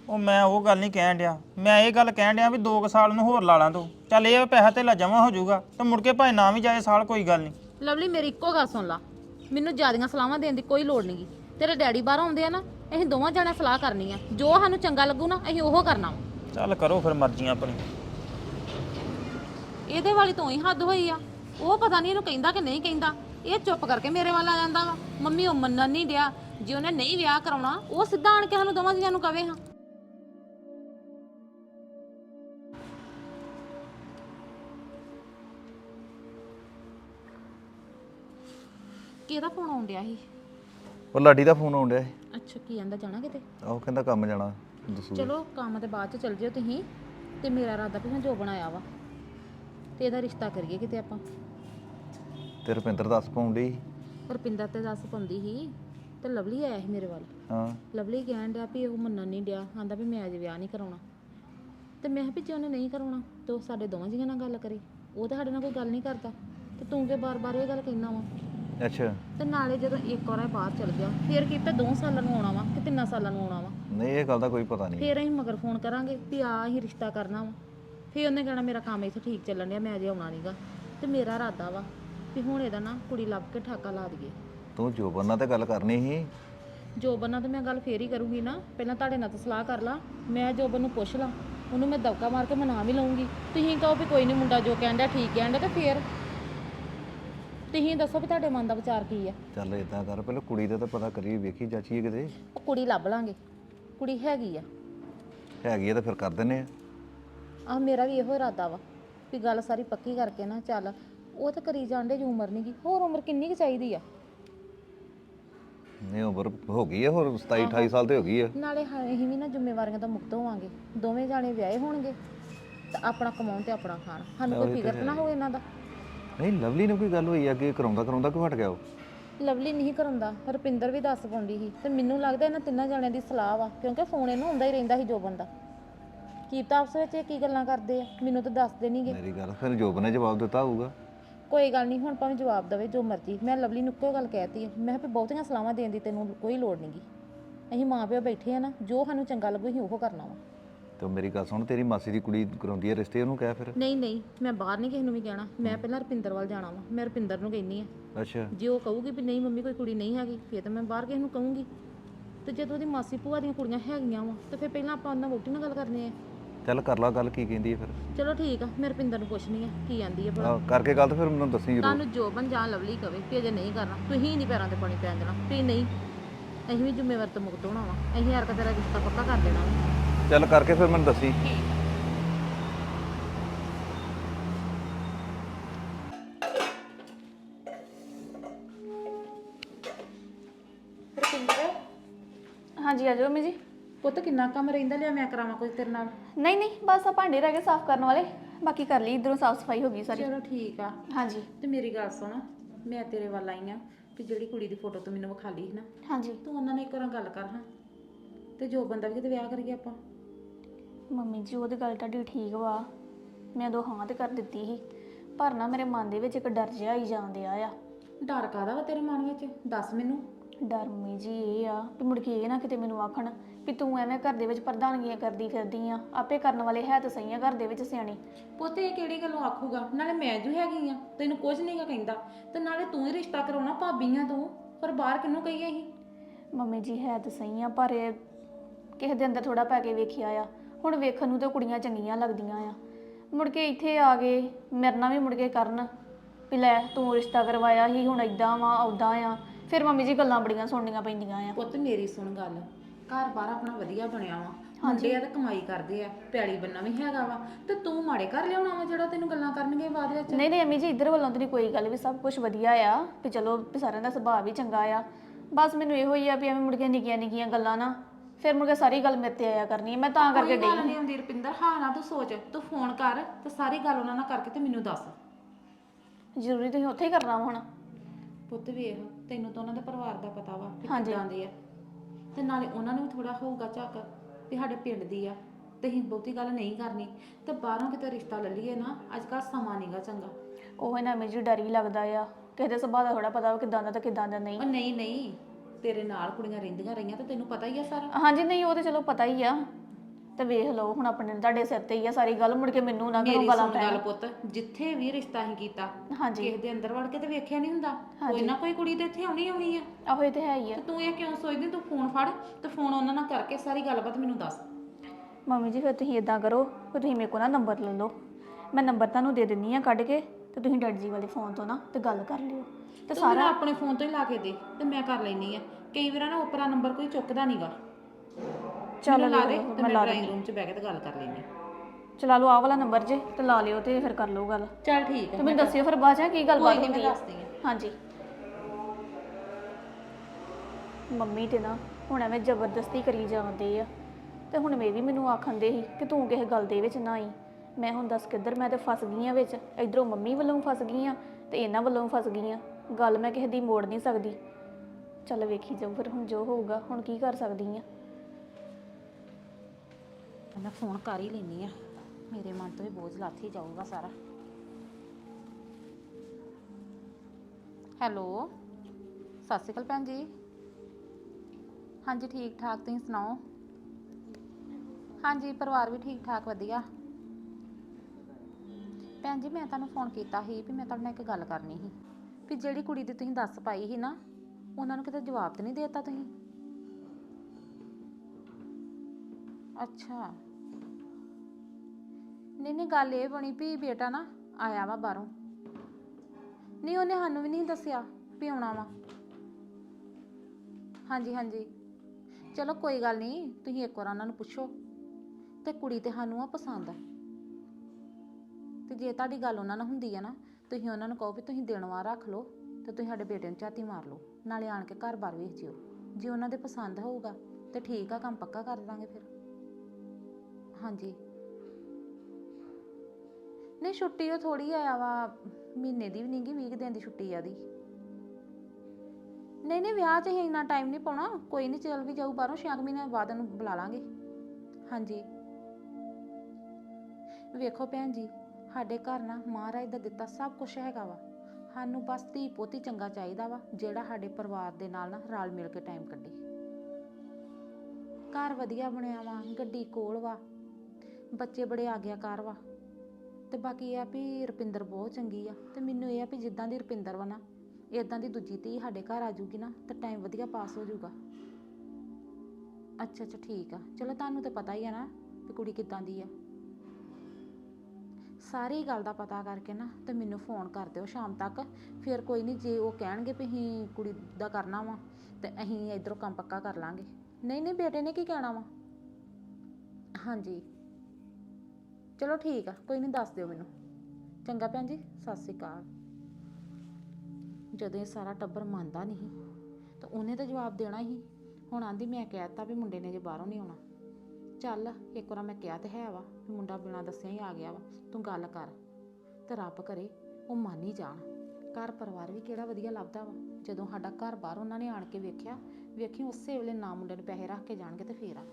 ਉਹ ਮੈਂ ਉਹ ਗੱਲ ਨਹੀਂ ਕਹਿਣ ਡਿਆ। ਮੈਂ ਇਹ ਗੱਲ ਕਹਿਣ ਡਿਆ ਵੀ 2 ਸਾਲ ਨੂੰ ਹੋਰ ਲਾ ਲਾਂ ਤੂੰ। ਚੱਲ ਇਹ ਪੈਸਾ ਤੇ ਜਮਾ ਹੋ ਜਾਊਗਾ। ਤੇ ਮੁੜ ਕੇ ਭਾਵੇਂ ਨਾ ਵੀ ਜਾਏ ਸਾਲ ਕੋਈ ਗੱਲ ਨਹੀਂ। ਲਵਲੀ ਮੇਰੀ ਇੱਕੋ ਗੱਲ ਸੁਣ ਲਾ। ਮੈਨੂੰ ਜਿਆਦੀਆਂ ਸਲਾਹਾਂ ਦੇਣ ਦੀ ਕੋਈ ਲੋੜ ਨਹੀਂਗੀ ਤੇਰੇ ਡੈਡੀ ਬਾਹਰ ਆਉਂਦੇ ਆ ਨਾ ਅਸੀਂ ਦੋਵਾਂ ਜਣਿਆਂ ਸਲਾਹ ਕਰਨੀ ਆ। ਜੋ ਸਾਨੂੰ ਚੰਗਾ ਲੱਗੂ ਨਾ ਅਸੀਂ ਉਹ ਕਰਨਾ ਵਾ। ਚੱਲ ਕਰੋ ਫਿਰ ਮਰਜ਼ੀਆਂ ਆਪਣੀ। ਇਹਦੇ ਵਾਲੀ ਤੋਂ ਹੀ ਹੱਦ ਹੋਈ ਆ। ਉਹ ਪਤਾ ਨਹੀਂ ਇਹਨੂੰ ਕਹਿੰਦਾ ਕਿ ਨਹੀਂ ਕਹਿੰਦਾ। ਇਹ ਚੁੱਪ ਕਰਕੇ ਮੇਰੇ ਵੱਲ ਆ ਜਾਂਦਾ ਵਾ। ਮੰਮੀ ਉਹ ਮੰਨਣ ਨਹੀਂ ਡਿਆ। ਜੇ ਉਹਨੇ ਨਹੀਂ ਵਿਆਹ ਕਰਾਉਣਾ ਉਹ ਸਿੱਧਾ ਆਣ ਕੇ ਸਾਨੂੰ ਦੋਵਾਂ ਜੀਆਂ ਨੂੰ ਕਵੇ ਹਾਂ। ਕਿਹਦਾ ਫੋਨ ਆਉਣ ਡਿਆ ਸੀ? ਉਹ ਲਾਡੀ ਦਾ ਫੋਨ ਆਉਣ ਡਿਆ ਸੀ। ਅੱਛਾ ਕੀ ਕਹਿੰਦਾ ਜਾਣਾ ਕਿਤੇ? ਉਹ ਕਹਿੰਦਾ ਕੰਮ ਜਾਣਾ ਦੱਸੂ ਚਲੋ ਕੰਮ ਤੇ ਬਾਅਦ ਚ ਚੱਲ ਜਿਓ ਤੁਸੀਂ ਤੇ ਮੇਰਾ ਇਰਾਦਾ ਵੀ ਮੈਂ ਜੋ ਬਣਾਇਆ ਵਾ ਤੇ ਇਹਦਾ ਰਿਸ਼ਤਾ ਕਰੀਏ ਕਿਤੇ ਆਪਾਂ। ਤੇ ਰੁਪਿੰਦਰ ਦੱਸ ਸੀ। ਰੁਪਿੰਦਰ ਤੇ ਦੱਸ ਪਾਉਂਦੀ ਸੀ ਤੇ ਲਵਲੀ ਆਇਆ ਸੀ ਮੇਰੇ ਵੱਲ। ਹਾਂ। ਲਵਲੀ ਕਹਿਣ ਡਿਆ ਵੀ ਉਹ ਮੰਨਣ ਨਹੀਂ ਡਿਆ ਆਂਦਾ ਵੀ ਮੈਂ ਅਜੇ ਵਿਆਹ ਨਹੀਂ ਕਰਾਉਣਾ। ਤੇ ਮੈਂ ਕਿਹਾ ਵੀ ਜੇ ਉਹਨੇ ਨਹੀਂ ਕਰਾਉਣਾ ਤੇ ਉਹ ਸਾਡੇ ਦੋਵਾਂ ਜੀਆਂ ਨਾਲ ਗੱਲ ਕਰੇ। ਉਹ ਤਾਂ ਸਾਡੇ ਨਾਲ ਕੋਈ ਗੱਲ ਨਹੀਂ ਕਰਦਾ ਤੇ ਤੂੰ ਤੇ ਬਾਰ-ਬਾਰ ਇਹ ਗੱਲ ਕਹਿਣਾ ਵਾ? ਅੱਛਾ। ਤੇ ਨਾਲੇ ਜਦੋਂ ਇੱਕ ਵਾਰ ਇਹ ਬਾਹਰ ਚਲ ਗਿਆ ਫੇਰ ਕਿਤੇ ਦੋ ਸਾਲਾਂ ਨੂੰ ਆਉਣਾ ਵਾ ਕਿ ਤਿੰਨਾਂ ਸਾਲਾਂ ਨੂੰ ਆਉਣਾ ਵਾ? ਨਹੀਂ ਇਹ ਗੱਲ ਦਾ ਕੋਈ ਪਤਾ ਨਹੀਂ। ਫੇਰ ਅਸੀਂ ਮਗਰ ਫੋਨ ਕਰਾਂਗੇ ਵੀ ਆ ਅਸੀਂ ਰਿਸ਼ਤਾ ਕਰਨਾ ਵਾ। ਫੇਰ ਉਹਨੇ ਕਹਿਣਾ ਮੇਰਾ ਕੰਮ ਇੱਥੇ ਠੀਕ ਚੱਲਣ ਡਿਆ ਮੈਂ ਅਜੇ ਆਉਣਾ ਨਹੀਂਗਾ ਤੇ ਮੇਰਾ ਇਰਾਦਾ ਵਾ ਵੀ ਹੁਣ ਇਹਦਾ ਨਾ ਕੁੜੀ ਲੱਭ ਕੇ ਠਾਕਾ ਲਾ ਦਈਏ। ਤੂੰ ਜੋਬਨ ਨਾਲ ਤੇ ਗੱਲ ਕਰਨੀ ਸੀ? ਜੋਬਨ ਨਾਲ ਤੇ ਮੈਂ ਗੱਲ ਫੇਰ ਹੀ ਕਰੂੰਗੀ ਨਾ। ਪਹਿਲਾਂ ਤੁਹਾਡੇ ਨਾਲ ਤਾਂ ਸਲਾਹ ਕਰ ਲਾਂ। ਮੈਂ ਜੋਬਨ ਨੂੰ ਪੁੱਛ ਲਾਂ। ਉਹਨੂੰ ਮੈਂ ਦਵਕਾ ਮਾਰ ਕੇ ਮਨਾ ਵੀ ਲਵਾਂਗੀ ਤੁਸੀਂ ਕਹੋ ਵੀ ਕੋਈ ਨਹੀਂ ਮੁੰਡਾ ਜੋ ਕਹਿੰਦਾ ਠੀਕ ਕਹਿੰਦਾ ਤੇ ਫੇਰ ਤੁਸੀਂ ਦੱਸੋ ਵੀ ਤੁਹਾਡੇ ਮਨ ਦਾ ਵਿਚਾਰ ਕੀ ਆ? ਚੱਲ ਇਦਾਂ ਕਰ ਪਹਿਲਾਂ ਕੁੜੀ ਦਾ ਤਾਂ ਪਤਾ ਕਰੀ ਵੇਖੀ ਜਾਚੀਏ ਕਿਤੇ। ਉਹ ਕੁੜੀ ਲੱਭ ਲਾਂਗੇ। ਕੁੜੀ ਹੈਗੀ ਆ। ਹੈਗੀ ਆ ਤਾਂ ਫਿਰ ਕਰ ਦਿੰਨੇ ਆ। ਆਹ ਮੇਰਾ ਵੀ ਇਹੋ ਇਰਾਦਾ ਵਾ ਵੀ ਗੱਲ ਸਾਰੀ ਪੱਕੀ ਕਰਕੇ ਨਾ ਚੱਲ ਉਹ ਤਾਂ ਕਰੀ ਜਾਂਦੇ ਜੋ ਉਮਰ ਨਹੀਂਗੀ ਹੋਰ ਉਮਰ ਕਿੰਨੀ ਕੁ ਚਾਹੀਦੀ ਆ? ਨਹੀਂ ਉਮਰ ਹੋ ਗਈ ਆ ਹੋਰ 27 28 ਸਾਲ ਤੇ ਹੋ ਗਈ ਆ। ਨਾਲੇ ਹਾਂ ਅਸੀਂ ਵੀ ਨਾ ਜ਼ਿੰਮੇਵਾਰੀਆਂ ਤੋਂ ਮੁਕਤ ਹੋਵਾਂਗੇ। ਦੋਵੇਂ ਜਾਣੇ ਵਿਆਹੇ ਹੋਣਗੇ ਤੇ ਆਪਣਾ ਕਮਾਉਣ ਤੇ ਆਪਣਾ ਖਾਣ। ਸਾਨੂੰ ਕੋਈ ਫਿਕਰ ਨਾ ਹੋਵੇ ਇਹਨਾਂ ਦਾ। ਨਹੀਂ ਲਵਲੀ ਨੇ ਕੋਈ ਗੱਲ ਹੋਈ ਅੱਗੇ ਕਰਾਉਂਦਾ ਕਰਾਉਂਦਾ ਕਿ ਹਟ ਗਿਆ ਉਹ? ਲਵਲੀ ਨਹੀਂ ਕਰਾਉਂਦਾ ਰੁਪਿੰਦਰ ਵੀ ਦੱਸ ਪਾਉਂਦੀ ਸੀ ਤੇ ਮੈਨੂੰ ਲੱਗਦਾ ਇਹਨਾਂ ਤਿੰਨਾਂ ਜਣਿਆਂ ਦੀ ਸਲਾਹ ਵਾ ਕਿਉਂਕਿ ਫੋਨ ਇਹਨੂੰ ਹੁੰਦਾ ਹੀ ਰਹਿੰਦਾ ਸੀ ਜੋ ਬੰਦਾ ਕੀ ਤਾਂ ਆਪਸ ਵਿੱਚ ਇਹ ਕੀ ਗੱਲਾਂ ਕਰਦੇ ਆ? ਮੈਨੂੰ ਤਾਂ ਦੱਸਦੇ ਨਹੀਂਗੇ ਮੇਰੀ ਗੱਲ ਫਿਰ ਜੋਬਨ ਨੇ ਜਵਾਬ ਦਿੱਤਾ ਹੋਊਗਾ। ਕੋਈ ਗੱਲ ਨਹੀਂ ਹੁਣ ਭਾਵੇਂ ਜਵਾਬ ਦੇਵੇ ਜੋ ਮਰਜ਼ੀ। ਮੈਂ ਲਵਲੀ ਨੂੰ ਇੱਕੋ ਗੱਲ ਕਹਿਤੀ ਹੈ ਮੈਂ ਕਿਹਾ ਵੀ ਬਹੁਤੀਆਂ ਸਲਾਹਾਂ ਦੇਣ ਦੀ ਤੈਨੂੰ ਕੋਈ ਲੋੜ ਨਹੀਂਗੀ ਅਸੀਂ ਮਾਂ ਪਿਓ ਬੈਠੇ ਆ ਨਾ ਜੋ ਸਾਨੂੰ ਚੰਗਾ ਲੱਗੂ ਅਸੀਂ ਉਹ ਕਰਨਾ ਵਾ। ਤੇ ਮੇਰੀ ਗੱਲ ਸੁਣ ਤੇਰੀ ਮਾਸੀ ਦੀ ਕੁੜੀ ਕਰਾਉਂਦੀ ਆ ਰਿਸ਼ਤੇ ਉਹਨੂੰ ਕਹਿ ਫਿਰ। ਨਹੀਂ ਨਹੀਂ ਮੈਂ ਬਾਹਰ ਨਹੀਂ ਕਿਸੇ ਨੂੰ ਵੀ ਕਹਿਣਾ। ਮੈਂ ਪਹਿਲਾਂ ਰੁਪਿੰਦਰ ਵੱਲ ਜਾਣਾ ਵਾ ਮੈਂ ਰੁਪਿੰਦਰ ਨੂੰ ਕਹਿੰਨੀ ਆ। ਅੱਛਾ। ਜੇ ਉਹ ਕਹੂਗੀ ਵੀ ਨਹੀਂ ਮੰਮੀ ਕੋਈ ਕੁੜੀ ਨਹੀਂ ਹੈਗੀ ਫਿਰ ਤਾਂ ਮੈਂ ਬਾਹਰ ਕਿਸੇ ਨੂੰ ਕਹੂੰਗੀ। ਤੇ ਜਦੋਂ ਉਹਦੀ ਮਾਸੀ ਭੂਆ ਦੀਆਂ ਕੁੜੀਆਂ ਹੈਗੀਆਂ ਵਾ ਤੇ ਫਿਰ ਪਹਿਲਾਂ ਆਪਾਂ ਉਹਨਾਂ ਵੋਟੀ ਨਾਲ ਗੱਲ ਕਰਨੀ ਆ। ਚੱਲ ਕਰ ਲਾ ਗੱਲ ਕੀ ਕਹਿੰਦੀ ਹੈ ਫਿਰ। ਚਲੋ ਠੀਕ ਆ ਮੈਂ ਰੁਪਿੰਦਰ ਨੂੰ ਪੁੱਛਣੀ ਆ ਕੀ ਆਂਦੀ ਆ ਭਲਾ। ਆਹ, ਕਰਕੇ ਗੱਲ ਤਾਂ ਫਿਰ ਮੈਨੂੰ ਦੱਸੀ ਜ਼ਰੂਰ। ਤੁਹਾਨੂੰ ਜੋ ਬਣ ਜਾਂ ਲਵਲੀ ਕਵੇ ਕਿ ਅਜੇ ਨਹੀਂ ਕਰਨਾ ਤੁਸੀਂ ਨਹੀਂ ਪੈਰਾਂ ਤੇ ਪਾਣੀ ਪੈਣ ਦੇਣਾ ਵੀ ਨਹੀਂ ਅਸੀਂ ਵੀ ਜ਼ਿੰਮੇਵਾਰ ਤੋਂ ਮੁਕਤ ਹੋਣਾ ਵਾ ਅਸੀਂ ਹਰ ਕਦੇ ਦਾ ਰਿਸ਼ਤਾ ਪੱਕਾ ਕਰ ਦੇਣਾ ਵਾ। ਚੱਲ ਕਰਕੇ ਫਿਰ ਮੈਨੂੰ ਦੱਸੀ। ਹਾਂਜੀ ਆ ਜਾਓ ਮੰਮੀ ਜੀ। ਪੁੱਤ ਕਿੰਨਾ ਕੰਮ ਰਹਿੰਦਾ ਲਿਆ ਮੈਂ ਕਰਾਵਾਂ ਕੁਝ ਤੇਰੇ ਨਾਲ? ਨਹੀਂ ਨਹੀਂ ਬਸ ਆ ਭਾਂਡੇ ਰਹਿ ਗਏ ਸਾਫ਼ ਕਰਨ ਵਾਲੇ। ਬਾਕੀ ਕਰ ਲਈ ਇਧਰੋਂ ਸਾਫ਼ ਸਫ਼ਾਈ ਹੋ ਗਈ ਸਾਰੀ। ਚਲੋ ਠੀਕ ਆ। ਹਾਂਜੀ। ਤੇ ਮੇਰੀ ਗੱਲ ਸੁਣ ਮੈਂ ਤੇਰੇ ਵੱਲ ਆਈ ਆ ਕਿ ਜਿਹੜੀ ਕੁੜੀ ਦੀ ਫੋਟੋ ਤੂੰ ਮੈਨੂੰ ਵਿਖਾਲੀ ਸੀ ਨਾ। ਹਾਂਜੀ। ਤੂੰ ਉਹਨਾਂ ਨਾਲ ਇੱਕ ਵਾਰ ਗੱਲ ਕਰ ਹਾਂ। ਤੇ ਜੋ ਬੰਦਾ ਵੀ ਕਿਤੇ ਵਿਆਹ ਕਰੀਏ ਆਪਾਂ। ਮੰਮੀ ਜੀ ਉਹ ਤੇ ਗੱਲ ਤੁਹਾਡੀ ਠੀਕ ਵਾ। ਮੈਂ ਉਦੋਂ ਹਾਂ ਤੇ ਕਰ ਦਿੱਤੀ ਸੀ। ਪਰ ਨਾ ਮੇਰੇ ਮਨ ਦੇ ਵਿੱਚ ਇੱਕ ਡਰ ਜਿਹਾ ਆਈ ਜਾਂਦਿਆ ਆ। ਡਰ ਕਾਦਾ ਵਾ ਤੇਰੇ ਮਨ ਵਿੱਚ? ਦੱਸ ਮੈਨੂੰ। ਡਰ ਮੰਮੀ ਜੀ ਇਹ ਆ ਵੀ ਮੁੜ ਕੇ ਇਹ ਨਾ ਕਿਤੇ ਮੈਨੂੰ ਆਖਣ ਵੀ ਤੂੰ ਐਵੇਂ ਘਰ ਦੇ ਵਿੱਚ ਪ੍ਰਧਾਨਗੀਆਂ ਕਰਦੀ ਫਿਰਦੀ ਆ। ਆਪੇ ਕਰਨ ਵਾਲੇ ਹੈ ਤਾਂ ਸਹੀ ਆ ਘਰ ਦੇ ਵਿੱਚ ਸਿਆਣੇ। ਪੁੱਤ ਇਹ ਕਿਹੜੀ ਗੱਲੋਂ ਆਖੂਗਾ? ਨਾਲੇ ਮੈਂ ਜੋ ਹੈਗੀ ਆ ਤੈਨੂੰ ਕੁਝ ਨਹੀਂਗਾ ਕਹਿੰਦਾ। ਤੇ ਨਾਲੇ ਤੂੰ ਹੀ ਰਿਸ਼ਤਾ ਕਰਾਉਣਾ ਭਾਬੀਆਂ ਤੂੰ ਪਰ ਬਾਹਰ ਕਿਹਨੂੰ ਕਹੀਏ ਅਸੀਂ? ਮੰਮੀ ਜੀ ਹੈ ਤਾਂ ਸਹੀ ਆ ਪਰ ਇਹ ਕਿਸੇ ਦੇ ਅੰਦਰ ਥੋੜਾ ਪੈ ਕੇ ਵੇਖਿਆ ਆ। ਹੁਣ ਵੇਖਣ ਨੂੰ ਤਾਂ ਕੁੜੀਆਂ ਚੰਗੀਆਂ ਲੱਗਦੀਆਂ ਆ। ਮੁੜ ਕੇ ਇੱਥੇ ਆ ਗਏ ਮੇਰੇ ਨਾਲ ਵੀ ਮੁੜ ਕੇ ਕਰਨ ਵੀ ਲੈ ਤੂੰ ਰਿਸ਼ਤਾ ਕਰਵਾਇਆ ਸੀ ਹੁਣ ਇਦਾਂ ਵਾ ਉਦਾਂ ਆ। ਫਿਰ ਮੰਮੀ ਜੀ ਗੱਲਾਂ ਬੜੀਆਂ ਸੁਣਨੀਆਂ ਪੈਂਦੀਆਂ ਆ। ਪੁੱਤ ਮੇਰੀ ਸੁਣ ਗੱਲ। ਘਰ ਬਾਰ ਆਪਣਾ ਵਧੀਆ ਬਣਿਆ ਵਾ। ਮੁੰਡੇ ਆ ਤਾਂ ਕਮਾਈ ਕਰਦੇ ਆ। ਪੈਲੀ ਬੰਨਾ ਵੀ ਹੈਗਾ ਵਾ। ਤੇ ਤੂੰ ਮਾੜੇ ਘਰ ਲਿਆਉਣਾ ਵਾ ਜਿਹੜਾ ਤੈਨੂੰ ਗੱਲਾਂ ਕਰਨਗੇ ਬਾਅਦ ਵਿੱਚ? ਨਹੀਂ ਨਹੀਂ ਅੰਮੀ ਜੀ ਇੱਧਰ ਵੱਲੋਂ ਤਾਂ ਨਹੀਂ ਕੋਈ ਗੱਲ ਵੀ ਸਭ ਕੁਝ ਵਧੀਆ ਆ। ਵੀ ਚਲੋ ਵੀ ਸਾਰਿਆਂ ਦਾ ਸੁਭਾਅ ਵੀ ਚੰਗਾ ਆ। ਬਸ ਮੈਨੂੰ ਇਹੋ ਹੀ ਆ ਵੀ ਐਵੇਂ ਮੁੜ ਕੇ ਨਿੱਕੀਆਂ ਨਿੱਕੀਆਂ ਗੱਲਾਂ ਨਾ ਫਿਰ ਮੁੜ ਕੇ ਸਾਰੀ ਗੱਲ ਮੇਰੇ ਤੇ ਆਇਆ ਕਰਨੀ ਹੈ। ਮੈਂ ਤਾਂ ਕਰਕੇ ਕੋਈ ਗੱਲ ਨਹੀਂ ਹੁੰਦੀ ਰੁਪਿੰਦਰ ਹਾਂ ਨਾ ਤੂੰ ਸੋਚ ਤੂੰ ਫੋਨ ਕਰ ਤੇ ਸਾਰੀ ਗੱਲ ਉਹਨਾਂ ਨਾਲ ਕਰਕੇ ਤੇ ਮੈਨੂੰ ਦੱਸ। ਜ਼ਰੂਰੀ ਤੁਸੀਂ ਉੱਥੇ ਹੀ ਕਰਨਾ ਵਾ ਹੁਣ। ਪੁੱਤ ਵੇਖ ਤੈਨੂੰ ਤਾਂ ਉਹਨਾਂ ਦੇ ਪਰਿਵਾਰ ਦਾ ਪਤਾ ਵਾ ਕਿ ਹਾਂਜੀ। ਕਿੱਦਾਂ ਦੇ ਆ। ਤੇ ਨਾਲੇ ਉਹਨਾਂ ਨੂੰ ਵੀ ਥੋੜਾ ਹੋਊਗਾ ਝੱਕ ਵੀ ਸਾਡੇ ਪਿੰਡ ਦੀ ਆ ਤੇ ਅਸੀਂ ਬਹੁਤੀ ਗੱਲ ਨਹੀਂ ਕਰਨੀ। ਤੇ ਬਾਹਰੋਂ ਕਿਤੇ ਰਿਸ਼ਤਾ ਲੈ ਲਈਏ ਨਾ ਅੱਜ ਕੱਲ੍ਹ ਸਮਾਂ ਨਹੀਂਗਾ ਚੰਗਾ। ਉਹ ਨਾ ਮੈਨੂੰ ਡਰ ਹੀ ਲੱਗਦਾ ਆ ਕਿਸੇ ਦੇ ਸੁਭਾਅ ਦਾ ਥੋੜਾ ਪਤਾ ਵਾ ਕਿਦਾਂ ਦਾ ਤੇ ਕਿਦਾਂ ਦਾ ਨਹੀਂ। ਉਹ ਨਹੀਂ ਨਹੀਂ ਤੇਰੇ ਨਾਲ ਕੁੜੀਆਂ ਰਹਿੰਦੀਆਂ ਰਹੀਆਂ ਤੇ ਤੈਨੂੰ ਪਤਾ ਹੀ ਆ ਸਾਰਾ। ਹਾਂਜੀ ਨਹੀਂ ਉਹ ਤੇ ਚਲੋ ਪਤਾ ਹੀ ਆ। ਤੇ ਵੇਖ ਲਓ ਹੁਣ ਆਪਣੇ ਤੁਹਾਡੇ ਸਿਰ ਤੇ ਹੀ ਆ ਸਾਰੀ ਗੱਲ ਮੁੜ ਕੇ ਮੈਨੂੰ ਨਾ ਕਰੋ ਮੇਰੀ ਗਾਲਾਂ ਸੁਣ ਗੱਲ ਪੁੱਤ ਜਿੱਥੇ ਵੀ ਰਿਸ਼ਤਾ ਹੀ ਕੀਤਾ ਹਾਂਜੀ। ਕਿਸੇ ਦੇ ਅੰਦਰ ਵੜ ਕੇ ਤੇ ਵੇਖਿਆ ਨਹੀਂ ਹੁੰਦਾ। ਕੋਈ ਨਾ ਕੋਈ ਕੁੜੀ ਤੇ ਇੱਥੇ ਆਉਣੀ ਆਉਣੀ ਆ। ਆਹੋ ਇਹ ਤੇ ਹੈ ਹੀ ਆ। ਤੇ ਤੂੰ ਇਹ ਕਿਉਂ ਸੋਚਦੀ ਤੂੰ ਫੋਨ ਫੜ ਤੇ ਫੋਨ ਉਹਨਾਂ ਨਾਲ ਕਰਕੇ ਸਾਰੀ ਗੱਲਬਾਤ ਮੈਨੂੰ ਦੱਸ। ਮੰਮੀ ਜੀ ਫਿਰ ਤੁਸੀਂ ਇਦਾਂ ਕਰੋ ਕਿ ਤੁਸੀਂ ਮੇਰੇ ਕੋਲ ਨਾ ਨੰਬਰ ਲੈ ਲਓ। ਮੈਂ ਨੰਬਰ ਤੁਹਾਨੂੰ ਦੇ ਦਿੰਨੀ ਆ ਕੱਢ ਕੇ। ਤੇ ਤੁਸੀਂ ਡੈਡੀ ਜੀ ਵਾਲੇ ਫੋਨ ਤੋਂ ਨਾ ਤੇ ਗੱਲ ਕਰ ਲਿਓ। ਤੇ ਤੂੰ ਮੈਨੂੰ ਆਪਣੇ ਫੋਨ ਤੋਂ ਹੀ ਲਾ ਕੇ ਦੇ ਤੇ ਮੈਂ ਕਰ ਲੈਣੀ ਆ। ਕਈ ਵਾਰ ਨਾ ਉਪਰਾ ਨੰਬਰ ਕੋਈ ਚੁੱਕਦਾ ਨਹੀਂਗਾ ਚੱਲ ਲਾ ਦੇ ਤੇ ਮੈਂ ਡਰਾਈਂਗ ਰੂਮ 'ਚ ਬਹਿ ਕੇ ਤੇ ਗੱਲ ਕਰ ਲੈਣੀ ਚਲਾ ਲਓ ਆਹ ਵਾਲਾ ਨੰਬਰ ਜੇ ਤੇ ਲਾ ਲਿਓ ਤੇ ਫਿਰ ਕਰ ਲਓ ਗੱਲ। ਚੱਲ ਠੀਕ ਤੇ ਹੈ ਮੈਨੂੰ ਦੱਸਿਓ ਫਿਰ ਬਾਅਦ ਚ ਕੀ ਗੱਲਬਾਤ ਕੋਈ ਨਹੀਂ ਮੈਂ ਹੁੰਦੀ ਆ। ਦੱਸਦੀ ਆ। ਹਾਂਜੀ। ਮੰਮੀ ਤੇ ਨਾ ਹੁਣ ਐਵੇਂ ਜ਼ਬਰਦਸਤੀ ਕਰੀ ਜਾਂਦੇ ਆ। ਤੇ ਹੁਣ ਮੈਂ ਵੀ ਮੈਨੂੰ ਆਖਣ ਦੇ ਸੀ ਕਿ ਤੂੰ ਕਿਸੇ ਗੱਲ ਦੇ ਵਿੱਚ ਨਾ ਆਈ। ਮੈਂ ਹੁਣ ਦੱਸ ਕਿੱਧਰ ਮੈਂ ਤੇ ਫਸ ਗਈ ਆ ਵਿੱਚ। ਇਧਰੋਂ ਮੰਮੀ ਵੱਲੋਂ ਫਸ ਗਈ ਆ ਤੇ ਇਹਨਾਂ ਵੱਲੋਂ ਫਸ ਗਈ ਆ। ਗੱਲ ਮੈਂ ਕਿਸੇ ਦੀ ਮੋੜ ਨਹੀਂ ਸਕਦੀ। ਚੱਲ ਵੇਖੀ ਜਾਊ ਫਿਰ ਹੁਣ ਜੋ ਹੋਊਗਾ, ਹੁਣ ਕੀ ਕਰ ਸਕਦੀ ਆ? ਮੈਂ ਫੋਨ ਕਰ ਹੀ ਲੈਣੀ ਆ। ਮੇਰੇ ਮਨ ਤੋਂ ਵੀ ਬੋਝ ਲੱਥ ਹੀ ਜਾਊਗਾ ਸਾਰਾ। ਹੈਲੋ, ਸਤਿ ਸ਼੍ਰੀ ਅਕਾਲ ਭੈਣ ਜੀ। ਹਾਂਜੀ ਠੀਕ ਠਾਕ ਤੁਸੀਂ ਸੁਣਾਓ? ਹਾਂਜੀ, ਪਰਿਵਾਰ ਵੀ ਠੀਕ ਠਾਕ ਵਧੀਆ। ਭੈਣ ਜੀ, ਮੈਂ ਤੁਹਾਨੂੰ ਫੋਨ ਕੀਤਾ ਸੀ ਵੀ ਮੈਂ ਤੁਹਾਡੇ ਨਾਲ ਇੱਕ ਗੱਲ ਕਰਨੀ ਸੀ। ਵੀ ਜਿਹੜੀ ਕੁੜੀ ਦੀ ਤੁਸੀਂ ਦੱਸ ਪਾਈ ਸੀ ਨਾ, ਉਹਨਾਂ ਨੂੰ ਕਿਤੇ ਜਵਾਬ ਤੇ ਨਹੀਂ ਦੇਤਾ ਤੁਸੀਂ? ਅੱਛਾ। ਨਹੀਂ ਨਹੀਂ, ਗੱਲ ਇਹ ਬਣੀ ਵੀ ਬੇਟਾ ਨਾ ਆਇਆ ਵਾ ਬਾਹਰੋਂ। ਨਹੀਂ, ਉਹਨੇ ਸਾਨੂੰ ਵੀ ਨਹੀਂ ਦੱਸਿਆ ਵੀ ਆਉਣਾ ਵਾ। ਹਾਂਜੀ ਹਾਂਜੀ। ਚਲੋ, ਕੋਈ ਗੱਲ ਨਹੀਂ, ਤੁਸੀਂ ਇੱਕ ਵਾਰ ਉਹਨਾਂ ਨੂੰ ਪੁੱਛੋ। ਤੇ ਕੁੜੀ ਤੇ ਸਾਨੂੰ ਆ ਪਸੰਦ ਆ। ਤੇ ਜੇ ਤੁਹਾਡੀ ਗੱਲ ਉਹਨਾਂ ਨਾਲ ਹੁੰਦੀ ਹੈ ਨਾ, ਤੁਸੀਂ ਉਹਨਾਂ ਨੂੰ ਕਹੋ ਵੀ ਤੁਸੀਂ ਦਿਨ ਵਾਰ ਰੱਖ ਲਓ ਤੇ ਤੁਸੀਂ ਸਾਡੇ ਬੇਟੇ ਨੂੰ ਝਾਤੀ ਮਾਰ ਲਓ, ਨਾਲੇ ਆਣ ਕੇ ਘਰ-ਬਾਰ ਵੇਖ ਜਿਓ। ਜੇ ਉਹਨਾਂ ਦੇ ਪਸੰਦ ਹੋਊਗਾ, ਤੇ ਠੀਕ ਆ, ਕੰਮ ਪੱਕਾ ਕਰ ਦਾਂਗੇ ਫਿਰ। ਹਾਂਜੀ। ਨਹੀਂ, ਛੁੱਟੀ ਉਹ ਥੋੜੀ ਆਇਆ ਵਾ ਮਹੀਨੇ ਦੀ ਵੀ ਨਹੀਂਗੀ 20 ਦਿਨ ਦੀ ਛੁੱਟੀ ਆ ਦੀ ਨਹੀਂ ਨਹੀਂ, ਵਿਆਹ 'ਚ ਅਸੀਂ ਇੰਨਾ ਟਾਈਮ ਨਹੀਂ ਪਾਉਣਾ, ਕੋਈ ਨਹੀਂ ਚੱਲ ਵੀ ਜਾਊ ਬਾਹਰੋਂ 6 ਮਹੀਨੇ ਬਾਅਦ ਉਹਨੂੰ ਬੁਲਾ ਲਾਂਗੇ। ਹਾਂਜੀ। ਵੇਖੋ ਭੈਣ ਜੀ ਸਾਡੇ ਘਰ ਨਾ ਮਹਾਰਾਜ ਦਾ ਦਿੱਤਾ ਸਭ ਕੁਝ ਹੈਗਾ ਵਾ। ਸਾਨੂੰ ਬਸ ਧੀ ਪੋਤੀ ਚੰਗਾ ਚਾਹੀਦਾ ਵਾ, ਜਿਹੜਾ ਸਾਡੇ ਪਰਿਵਾਰ ਦੇ ਨਾਲ ਨਾ ਰਲ ਮਿਲ ਕੇ ਟਾਈਮ ਕੱਢੇ। ਘਰ ਵਧੀਆ ਬਣਿਆ ਵਾ, ਗੱਡੀ ਕੋਲ ਵਾ, ਬੱਚੇ ਬੜੇ ਆਗਿਆਕਾਰ ਵਾ। ਤੇ ਬਾਕੀ ਇਹ ਆ ਵੀ ਰੁਪਿੰਦਰ ਬਹੁਤ ਚੰਗੀ ਆ, ਤੇ ਮੈਨੂੰ ਇਹ ਆ ਵੀ ਜਿੱਦਾਂ ਦੀ ਰੁਪਿੰਦਰ ਵਾ ਨਾ ਇਦਾਂ ਦੀ ਦੂਜੀ ਧੀ ਸਾਡੇ ਘਰ ਆ ਜੂਗੀ ਨਾ, ਤਾਂ ਟਾਈਮ ਵਧੀਆ ਪਾਸ ਹੋ ਜਾਊਗਾ। ਅੱਛਾ ਅੱਛਾ, ਠੀਕ ਆ। ਚਲੋ ਤੁਹਾਨੂੰ ਤਾਂ ਪਤਾ ਹੀ ਆ ਨਾ ਵੀ ਕੁੜੀ ਕਿੱਦਾਂ ਦੀ ਆ। ਸਾਰੀ ਗੱਲ ਦਾ ਪਤਾ ਕਰਕੇ ਨਾ ਤੇ ਮੈਨੂੰ ਫੋਨ ਕਰ ਦਿਓ ਸ਼ਾਮ ਤੱਕ। ਫਿਰ ਕੋਈ ਨਹੀਂ ਜੇ ਉਹ ਕਹਿਣਗੇ ਵੀ ਅਸੀਂ ਕੁੜੀ ਦਾ ਕਰਨਾ ਵਾ, ਤੇ ਅਸੀਂ ਇਧਰੋਂ ਕੰਮ ਪੱਕਾ ਕਰ ਲਾਂਗੇ। ਨਹੀਂ ਨਹੀਂ, ਬੇਟੇ ਨੇ ਕੀ ਕਹਿਣਾ ਵਾ? ਹਾਂਜੀ। ਚਲੋ ਠੀਕ ਆ, ਕੋਈ ਨਹੀਂ ਦੱਸ ਦਿਓ ਮੈਨੂੰ। ਚੰਗਾ ਭੈਣ ਜੀ, ਸਤਿ ਸ਼੍ਰੀ ਅਕਾਲ। ਜਦੋਂ ਇਹ ਸਾਰਾ ਟੱਬਰ ਮੰਨਦਾ ਨਹੀਂ, ਤਾਂ ਉਹਨੇ ਤਾਂ ਜਵਾਬ ਦੇਣਾ ਹੀ। ਹੁਣ ਆਂਦੀ ਮੈਂ ਕਹਿਤਾ ਵੀ ਮੁੰਡੇ ਨੇ ਜੇ ਬਾਹਰੋਂ ਨਹੀਂ ਆਉਣਾ। ਚੱਲ, ਇੱਕ ਵਾਰ ਮੈਂ ਕਿਹਾ ਤੇ ਹੈ ਵਾ ਵੀ ਮੁੰਡਾ ਬਿਨਾਂ ਦੱਸਿਆ ਹੀ ਆ ਗਿਆ ਵਾ, ਤੂੰ ਗੱਲ ਕਰ ਤੇ ਰੱਬ ਕਰੇ, ਉਹ ਮੰਨ ਹੀ ਜਾਣ। ਘਰ ਪਰਿਵਾਰ ਵੀ ਕਿਹੜਾ ਵਧੀਆ ਲੱਭਦਾ ਵਾ। ਜਦੋਂ ਸਾਡਾ ਘਰ ਬਾਹਰ ਉਹਨਾਂ ਨੇ ਆਣ ਕੇ ਵੇਖਿਆ, ਵੇਖੀ ਉਸੇ ਵੇਲੇ ਨਾ ਮੁੰਡੇ ਨੂੰ ਪੈਸੇ ਰੱਖ ਕੇ ਜਾਣਗੇ ਤੇ ਫੇਰ ਆ।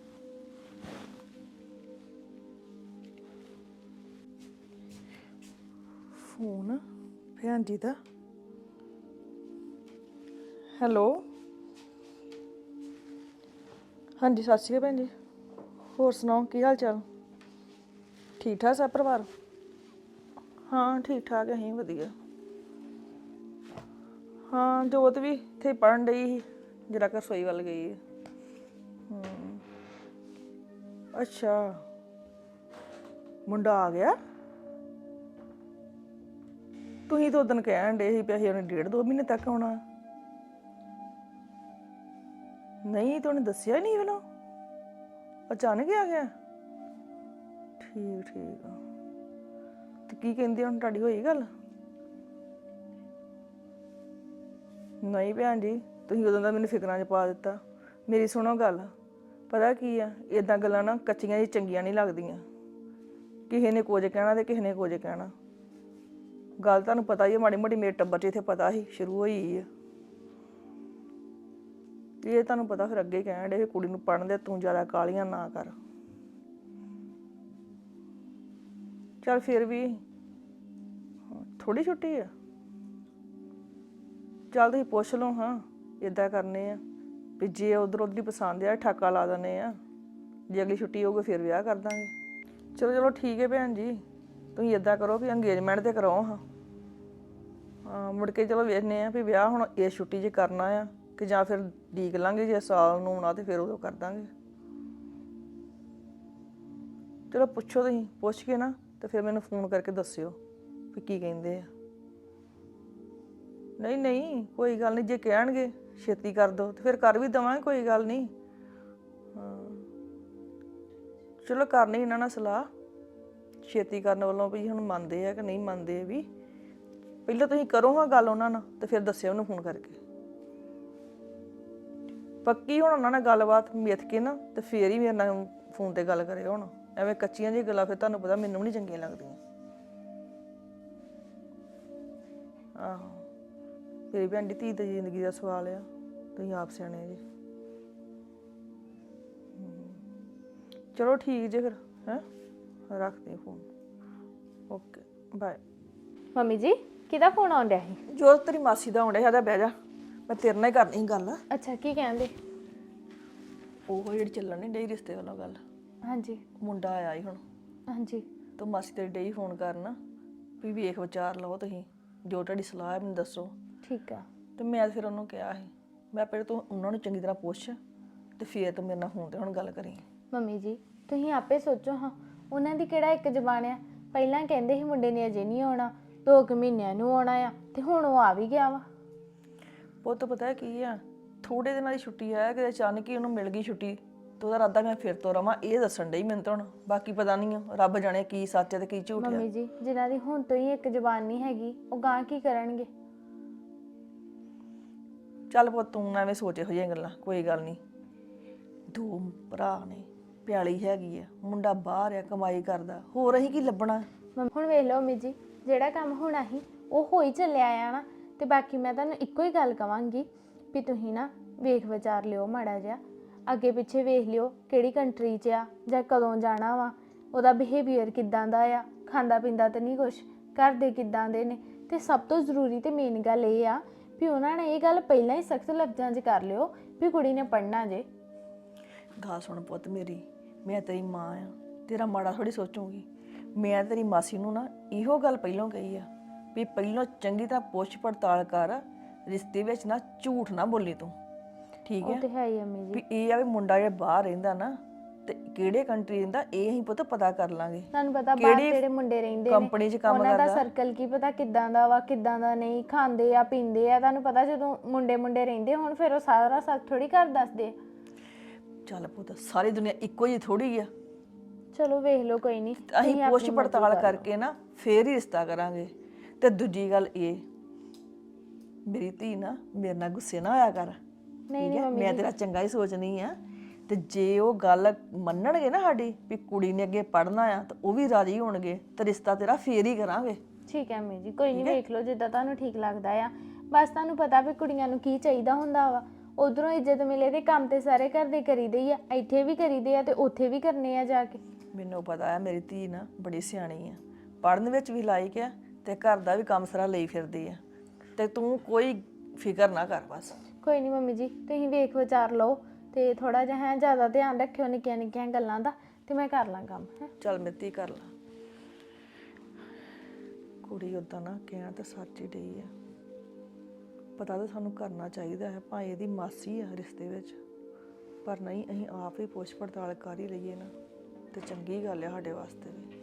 ਫੋਨ? ਭੈਣ ਜੀ ਦਾ? ਹੈਲੋ? ਹਾਂਜੀ, ਸਤਿ ਸ਼੍ਰੀ ਅਕਾਲ ਭੈਣ ਜੀ। ਹੋਰ ਸੁਣਾਓ, ਕੀ ਹਾਲ ਚਾਲ? ਠੀਕ ਠਾਕ ਸਭ ਪਰਿਵਾਰ? ਹਾਂ, ਠੀਕ ਠਾਕ, ਅਸੀਂ ਵਧੀਆ। ਹਾਂ, ਜੋਤ ਵੀ ਇੱਥੇ ਪੜਨ ਡਈ ਸੀ ਜਿਹੜਾ ਕਰ ਸੋਈ ਵੱਲ ਗਈ ਹੈ। ਹਮ। ਅੱਛਾ। ਮੁੰਡਾ ਆ ਗਿਆ? ਤੁਸੀਂ ਤਾਂ ਉਦੋਂ ਕਹਿਣ ਡੇ ਸੀ ਵੀ ਅਸੀਂ ਉਹਨੇ ਡੇਢ ਦੋ ਮਹੀਨੇ ਤੱਕ ਆਉਣਾ। ਨਹੀਂ ਤੁਹਾਨੂੰ ਦੱਸਿਆ ਹੀ ਨਹੀਂ ਮੈਨੂੰ ਅਚਾਨਕ ਹੀ ਆ ਗਿਆ? ਠੀਕ ਠੀਕ ਆ। ਤੇ ਕੀ ਕਹਿੰਦੇ ਹੁਣ ਤੁਹਾਡੀ ਹੋਈ ਗੱਲ? ਨਹੀਂ ਭੈਣ ਜੀ, ਤੁਸੀਂ ਉਦੋਂ ਦਾ ਮੈਨੂੰ ਫਿਕਰਾਂ 'ਚ ਪਾ ਦਿੱਤਾ। ਮੇਰੀ ਸੁਣੋ ਗੱਲ। ਪਤਾ ਕੀ ਆ ਇਦਾਂ ਗੱਲਾਂ ਨਾ ਕੱਚੀਆਂ ਜੀ ਚੰਗੀਆਂ ਨਹੀਂ ਲੱਗਦੀਆਂ। ਕਿਸੇ ਨੇ ਕੁਝ ਕਹਿਣਾ ਤੇ ਕਿਸੇ ਨੇ ਕੁਝ ਕਹਿਣਾ। ਗੱਲ ਤੁਹਾਨੂੰ ਪਤਾ ਹੀ ਹੈ ਮਾੜੀ ਮੋਟੀ ਮੇਰੇ ਟੱਬਰ 'ਚ ਇੱਥੇ ਪਤਾ ਹੀ ਸ਼ੁਰੂ ਹੋਈ ਆ। ਹੈ ਇਹ ਤੁਹਾਨੂੰ ਪਤਾ ਫਿਰ ਅੱਗੇ ਕਹਿਣ ਦੇ ਕੁੜੀ ਨੂੰ ਪੜਨ ਦੇ ਤੂੰ ਜ਼ਿਆਦਾ ਕਾਲੀਆਂ ਨਾ ਕਰ। ਚਲ ਫਿਰ ਵੀ ਥੋੜੀ ਛੁੱਟੀ ਆ। ਚੱਲ ਤੁਸੀਂ ਪੁੱਛ ਲਓ ਹਾਂ ਇਦਾਂ ਕਰਨੇ ਆ ਵੀ ਜੇ ਉਧਰ ਉਧਰ ਹੀ ਪਸੰਦ ਆ, ਠਾਕਾ ਲਾ ਦਨੇ ਆ। ਜੇ ਅਗਲੀ ਛੁੱਟੀ ਹੋਊਗੀ, ਫਿਰ ਵਿਆਹ ਕਰ ਦਾਂਗੇ। ਚਲੋ ਚਲੋ ਠੀਕ ਹੈ ਭੈਣ ਜੀ, ਤੁਸੀਂ ਇਦਾਂ ਕਰੋ ਵੀ ਅੰਗੇਜਮੈਂਟ ਤੇ ਕਰਾਓ ਹਾਂ। ਹਾਂ, ਮੁੜ ਕੇ ਚਲੋ ਵੇਖਨੇ ਆ ਵੀ ਵਿਆਹ ਹੁਣ ਇਸ ਛੁੱਟੀ 'ਚ ਕਰਨਾ ਆ। ਕਿ ਜਾਂ ਫਿਰ ਡੀਕ ਲਾਂਗੇ ਜੇ ਸਾਲ ਨੂੰ ਨਾ ਤੇ ਫਿਰ ਉਦੋਂ ਕਰ ਦਾਂਗੇ। ਚਲੋ ਪੁੱਛੋ ਤੁਸੀਂ, ਪੁੱਛ ਕੇ ਨਾ ਤੇ ਫਿਰ ਮੈਨੂੰ ਫੋਨ ਕਰਕੇ ਦੱਸਿਓ ਵੀ ਕੀ ਕਹਿੰਦੇ ਆ। ਨਹੀਂ ਨਹੀਂ, ਕੋਈ ਗੱਲ ਨਹੀਂ, ਜੇ ਕਹਿਣਗੇ ਛੇਤੀ ਕਰ ਦੋ ਤੇ ਫਿਰ ਕਰ ਵੀ ਦਵਾਂਗੇ, ਕੋਈ ਗੱਲ ਨਹੀਂ। ਹਾਂ। ਚਲੋ ਕਰਨੀ ਇਹਨਾਂ ਨਾਲ ਸਲਾਹ, ਛੇਤੀ ਕਰਨ ਵੱਲੋਂ ਵੀ ਹੁਣ ਮੰਨਦੇ ਆ ਕਿ ਨਹੀਂ ਮੰਨਦੇ ਵੀ। ਪਹਿਲਾਂ ਤੁਸੀਂ ਕਰੋ ਹਾਂ ਗੱਲ ਉਹਨਾਂ ਨਾਲ ਤੇ ਫਿਰ ਦੱਸਿਓ ਉਹਨੂੰ ਫੋਨ ਕਰਕੇ। ਪੱਕੀ ਹੁਣ ਉਹਨਾਂ ਨਾਲ ਗੱਲਬਾਤ ਮਿੱਥ ਕੇ ਨਾ ਤੇ ਫੇਰ ਹੀ ਮੇਰੇ ਨਾਲ ਫੋਨ ਤੇ ਗੱਲ ਕਰਿਓ ਹੁਣ। ਐਵੇਂ ਕੱਚੀਆਂ ਜਿਹੀਆਂ ਗੱਲਾਂ ਫਿਰ ਤੁਹਾਨੂੰ ਪਤਾ ਮੈਨੂੰ ਵੀ ਨਹੀਂ ਚੰਗੀਆਂ ਲੱਗਦੀਆਂ। ਆਹੋ। ਮੇਰੀ ਭੈਣ ਦੀ ਧੀ ਦੀ ਜ਼ਿੰਦਗੀ ਦਾ ਸਵਾਲ ਆ ਤੁਸੀਂ ਆਪ ਸਿਆਣੇ ਜੀ। ਚਲੋ ਠੀਕ ਜੇ ਫਿਰ ਹੈ? ਰੱਖਦੇ ਫੋਨ। Okay bye. ਮੰਮੀ ਜੀ ਕਿਹਦਾ ਫੋਨ ਆਉਣ ਡਿਆ ਸੀ? ਜੋ ਤੇਰੀ ਮਾਸੀ ਦਾ ਆਉਂਦਾ ਹੈਗਾ ਬਹਿ ਜਾ। ਮੈਂ ਤੇਰੇ ਨਾਲ ਹੀ ਕਰਨੀ ਸੀ ਗੱਲ। ਅੱਛਾ ਕੀ ਕਹਿੰਦੇ? ਉਹ ਜਿਹੜੀ ਚੱਲਣ ਨਹੀਂ ਡਈ ਰਿਸ਼ਤੇ ਵਾਲਾ ਗੱਲ। ਹਾਂਜੀ। ਮੁੰਡਾ ਆਇਆ ਹੀ ਹੁਣ। ਹਾਂਜੀ। ਤੂੰ ਮਾਸੀ ਤੇਰੀ ਡਈ ਫੋਨ ਕਰਨ। ਵੀ ਵੇਖ ਵਿਚਾਰ ਲਓ ਤੁਸੀਂ। ਜੋ ਤੁਹਾਡੀ ਸਲਾਹ ਹੈ ਮੈਨੂੰ ਦੱਸੋ। ਠੀਕ ਆ। ਤੇ ਮੈਂ ਫਿਰ ਉਹਨੂੰ ਕਿਹਾ ਸੀ। ਮੈਂ ਪਹਿਲੇ ਤੂੰ ਉਹਨਾਂ ਨੂੰ ਚੰਗੀ ਤਰ੍ਹਾਂ ਪੁੱਛ। ਤੇ ਫੇਰ ਤੂੰ ਮੇਰੇ ਨਾਲ ਫੋਨ ਤੇ ਹੁਣ ਗੱਲ ਕਰੀ। ਮੰਮੀ ਜੀ ਤੁਸੀਂ ਆਪੇ ਸੋਚੋ ਹਾਂ ਉਹਨਾਂ ਦੀ ਕਿਹੜਾ ਇੱਕ ਜ਼ਬਾਨ ਆ। ਪਹਿਲਾਂ ਕਹਿੰਦੇ ਸੀ ਮੁੰਡੇ ਨੇ ਅਜੇ ਨਹੀਂ ਆਉਣਾ ਦੋ ਕੁ ਮਹੀਨਿਆਂ ਨੂੰ ਆਉਣਾ ਆ ਤੇ ਹੁਣ ਉਹ ਆ ਵੀ ਗਿਆ ਵਾ। ਪੁੱਤ ਪਤਾ ਹੈ ਕੀ ਆ? ਥੋੜੇ ਦਿਨਾਂ ਦੀ ਛੁੱਟੀ ਆਇਆ ਕਿ ਅਚਾਨਕ ਹੀ ਉਹਨੂੰ ਮਿਲ ਗਈ ਛੁੱਟੀ ਤੇ ਉਹਦਾ ਇਰਾਦਾ ਮੈਂ ਫਿਰ ਤੋਂ ਰਵਾਂ ਇਹ ਦੱਸਣ ਡਈ ਮੈਨੂੰ ਤਾਂ ਹੁਣ ਬਾਕੀ ਪਤਾ ਨਹੀਂ ਆ, ਰੱਬ ਜਾਣੇ ਕੀ ਸੱਚ ਹੈ ਤੇ ਕੀ ਝੂਠ ਹੈ ਮੰਮੀ ਜੀ ਜਿਨ੍ਹਾਂ ਦੀ ਹੁਣ ਤੋਂ ਹੀ ਇੱਕ ਜ਼ਬਾਨ ਨਹੀਂ ਹੈਗੀ ਉਹ ਗਾਂ ਕੀ ਕਰਨਗੇ? ਚੱਲ ਪੁੱਤ ਤੂੰ ਨਾ ਐਵੇਂ ਸੋਚੇ ਹੋ ਜਿਹੀਆਂ ਗੱਲਾਂ ਕੋਈ ਗੱਲ ਨਹੀਂ। ਦੋ ਭਰਾ ਨੇ ਪਿਆਲੀ ਹੈਗੀ ਆ ਮੁੰਡਾ ਬਾਹਰ ਆ ਕਮਾਈ ਕਰਦਾ ਹੋਰ ਅਸੀਂ ਕੀ ਲੱਭਣਾ? ਮੰਮੀ ਹੁਣ ਵੇਖ ਲਓ ਮੰਮੀ ਜੀ ਜਿਹੜਾ ਕੰਮ ਹੋਣਾ ਸੀ ਉਹ ਹੋ ਹੀ ਚੱਲਿਆ ਆ ਨਾ। ਤੇ ਬਾਕੀ ਮੈਂ ਤੁਹਾਨੂੰ ਇੱਕੋ ਹੀ ਗੱਲ ਕਵਾਂਗੀ ਵੀ ਤੁਸੀਂ ਨਾ ਵੇਖ ਵਿਚਾਰ ਲਿਓ ਮਾੜਾ ਜਿਹਾ। ਅੱਗੇ ਪਿੱਛੇ ਵੇਖ ਲਿਓ ਕਿਹੜੀ ਕੰਟਰੀ 'ਚ ਆ ਜਾਂ ਕਦੋਂ ਜਾਣਾ ਵਾ, ਉਹਦਾ ਬਿਹੇਵੀਅਰ ਕਿੱਦਾਂ ਦਾ ਆ, ਖਾਂਦਾ ਪੀਂਦਾ ਤਾਂ ਨਹੀਂ ਕੁਛ, ਘਰ ਦੇ ਕਿੱਦਾਂ ਦੇ ਨੇ। ਤੇ ਸਭ ਤੋਂ ਜ਼ਰੂਰੀ ਤੇ ਮੇਨ ਗੱਲ ਇਹ ਆ ਵੀ ਉਹਨਾਂ ਨੇ ਇਹ ਗੱਲ ਪਹਿਲਾਂ ਹੀ ਸਖਤ ਲਫ਼ਜ਼ਾਂ 'ਚ ਕਰ ਲਿਓ ਵੀ ਕੁੜੀ ਨੇ ਪੜ੍ਹਨਾ ਜੇ। ਗਾ ਸੁਣ ਪੁੱਤ ਮੇਰੀ, ਮੈਂ ਤੇਰੀ ਮਾਂ ਆ, ਤੇਰਾ ਮਾੜਾ ਥੋੜੀ ਸੋਚੂਗੀ। ਮੈਂ ਤੇਰੀ ਮਾਸੀ ਨੂੰ ਨਾ ਇਹੋ ਗੱਲ ਪਹਿਲਾਂ ਕਹੀ ਆ ਵੀ ਪਹਿਲਾਂ ਚੰਗੀ ਤਰ੍ਹਾਂ ਪੁੱਛ ਪੜਤਾਲ ਕਰ ਰਿਸ਼ਤੇ ਵਿੱਚ ਨਾ ਝੂਠ ਨਾ ਬੋਲੀ ਤੂੰ। ਠੀਕ ਉਹ ਹੈ? ਤੇ ਹੈ ਹੀ ਅੰਮੀ ਜੀ। ਵੀ ਇਹ ਆ ਵੀ ਮੁੰਡਾ ਜਿਹੜਾ ਬਾਹਰ ਰਹਿੰਦਾ ਨਾ ਤੇ ਕਿਹੜੇ ਕੰਟਰੀ ਰਹਿੰਦਾ ਇਹ ਅਸੀਂ ਪੁੱਤ ਪਤਾ ਕਰ ਲਾਂਗੇ। ਤੁਹਾਨੂੰ ਪਤਾ ਬਾਹਰ ਕਿਹੜੀ ਜਿਹੜੇ ਮੁੰਡੇ ਰਹਿੰਦੇ ਨੇ ਕੰਪਨੀ 'ਚ ਕੰਮ ਉਹਨਾਂ ਦਾ ਕਰਦਾ? ਸਰਕਲ ਕੀ ਪਤਾ ਕਿੱਦਾਂ ਦਾ ਵਾ ਕਿੱਦਾਂ ਦਾ ਨਹੀਂ ਖਾਂਦੇ ਆ ਪੀਂਦੇ ਆ ਤੁਹਾਨੂੰ ਪਤਾ ਜਦੋਂ ਮੁੰਡੇ ਮੁੰਡੇ ਰਹਿੰਦੇ ਹੁਣ ਫਿਰ ਉਹ ਸਾਰਾ ਸੱਚ ਥੋੜੀ ਕਰ ਦੱਸਦੇ ਆ। ਚੱਲ ਪੁੱਤ ਸਾਰੀ ਦੁਨੀਆ ਇੱਕੋ ਜਿਹੀ ਥੋੜੀ ਆ। ਚਲੋ ਵੇਖ ਲਓ ਕੋਈ ਨਹੀਂ ਅਸੀਂ ਪੁੱਛ ਪੜਤਾਲ ਕਰਕੇ ਨਾ ਫੇਰ ਹੀ ਰਿਸ਼ਤਾ ਕਰਾਂਗੇ। ਤੇ ਦੂਜੀ ਗੱਲ ਇਹ ਮੇਰੀ ਧੀ ਨਾ ਮੇਰੇ ਨਾਲ ਗੁੱਸੇ ਨਾ ਹੋਇਆ ਕਰ। ਨਹੀਂ ਠੀਕ ਹੈ? ਮੈਂ ਤੇਰਾ ਚੰਗਾ ਹੀ ਸੋਚਣੀ ਆ ਤੇ ਜੇ ਉਹ ਗੱਲ ਮੰਨਣਗੇ ਨਾ ਸਾਡੀ ਵੀ ਕੁੜੀ ਨੇ ਅੱਗੇ ਪੜ੍ਹਨਾ ਆ ਤਾਂ ਉਹ ਵੀ ਰਾਜੀ ਹੋਣਗੇ ਤੇ ਰਿਸ਼ਤਾ ਤੇਰਾ ਫੇਰ ਹੀ ਕਰਾਂਗੇ। ਠੀਕ ਹੈ ਮੰਮੀ ਜੀ ਕੋਈ ਨਹੀਂ ਵੇਖ ਲਓ ਜਿੱਦਾਂ ਤੁਹਾਨੂੰ ਠੀਕ ਲੱਗਦਾ ਆ। ਬਸ ਤੁਹਾਨੂੰ ਪਤਾ ਵੀ ਕੁੜੀਆਂ ਨੂੰ ਕੀ ਚਾਹੀਦਾ ਹੁੰਦਾ ਵਾ। ਉਧਰੋਂ ਇੱਜ਼ਤ ਮਿਲੇ ਤੇ ਕੰਮ ਤੇ ਸਾਰੇ ਘਰ ਦੇ ਕਰੀਦੇ ਹੀ ਆ ਇੱਥੇ ਵੀ ਕਰੀਦੇ ਆ ਤੇ ਉੱਥੇ ਵੀ ਕਰਨੇ ਆ ਜਾ ਕੇ। ਮੈਨੂੰ ਪਤਾ ਹੈ ਮੇਰੀ ਧੀ ਨਾ ਬੜੀ ਸਿਆਣੀ ਆ। ਪੜਨ ਵਿੱਚ ਵੀ ਲਾਇਕ ਆ ਤੇ ਘਰ ਦਾ ਵੀ ਕੰਮ ਸਾਰਾ ਲਈ ਫਿਰਦੀ ਆ। ਤੇ ਤੂੰ ਕੋਈ ਫਿਕਰ ਨਾ ਕਰ ਬਸ। ਕੋਈ ਨਹੀਂ ਮੰਮੀ ਜੀ ਤੁਸੀਂ ਵੇਖ ਵਿਚਾਰ ਲਓ ਤੇ ਥੋੜਾ ਜਿਹਾ ਹੈ ਜ਼ਿਆਦਾ ਧਿਆਨ ਰੱਖਿਓ ਨਿੱਕੀਆਂ ਨਿੱਕੀਆਂ ਗੱਲਾਂ ਦਾ ਤੇ ਮੈਂ ਕਰ ਲਾਂ ਕੰਮ ਹੈ। ਚੱਲ ਮਿੱਤੀ ਕਰ ਲਾ। ਕੁੜੀ ਉਦਾਂ ਨਾ ਕਹਿਣ ਤਾਂ ਸੱਚ ਹੀ ਡਈ ਆ। ਪਤਾ ਤਾਂ ਸਾਨੂੰ ਕਰਨਾ ਚਾਹੀਦਾ ਹੈ ਭਾਵੇਂ ਇਹਦੀ ਮਾਸੀ ਆ ਰਿਸ਼ਤੇ ਵਿੱਚ। ਪਰ ਨਹੀਂ ਅਸੀਂ ਆਪ ਹੀ ਪੁੱਛ ਪੜਤਾਲ ਕਰ ਹੀ ਲਈਏ ਨਾ। ਤੇ ਚੰਗੀ ਗੱਲ ਆ ਸਾਡੇ ਵਾਸਤੇ ਵੀ।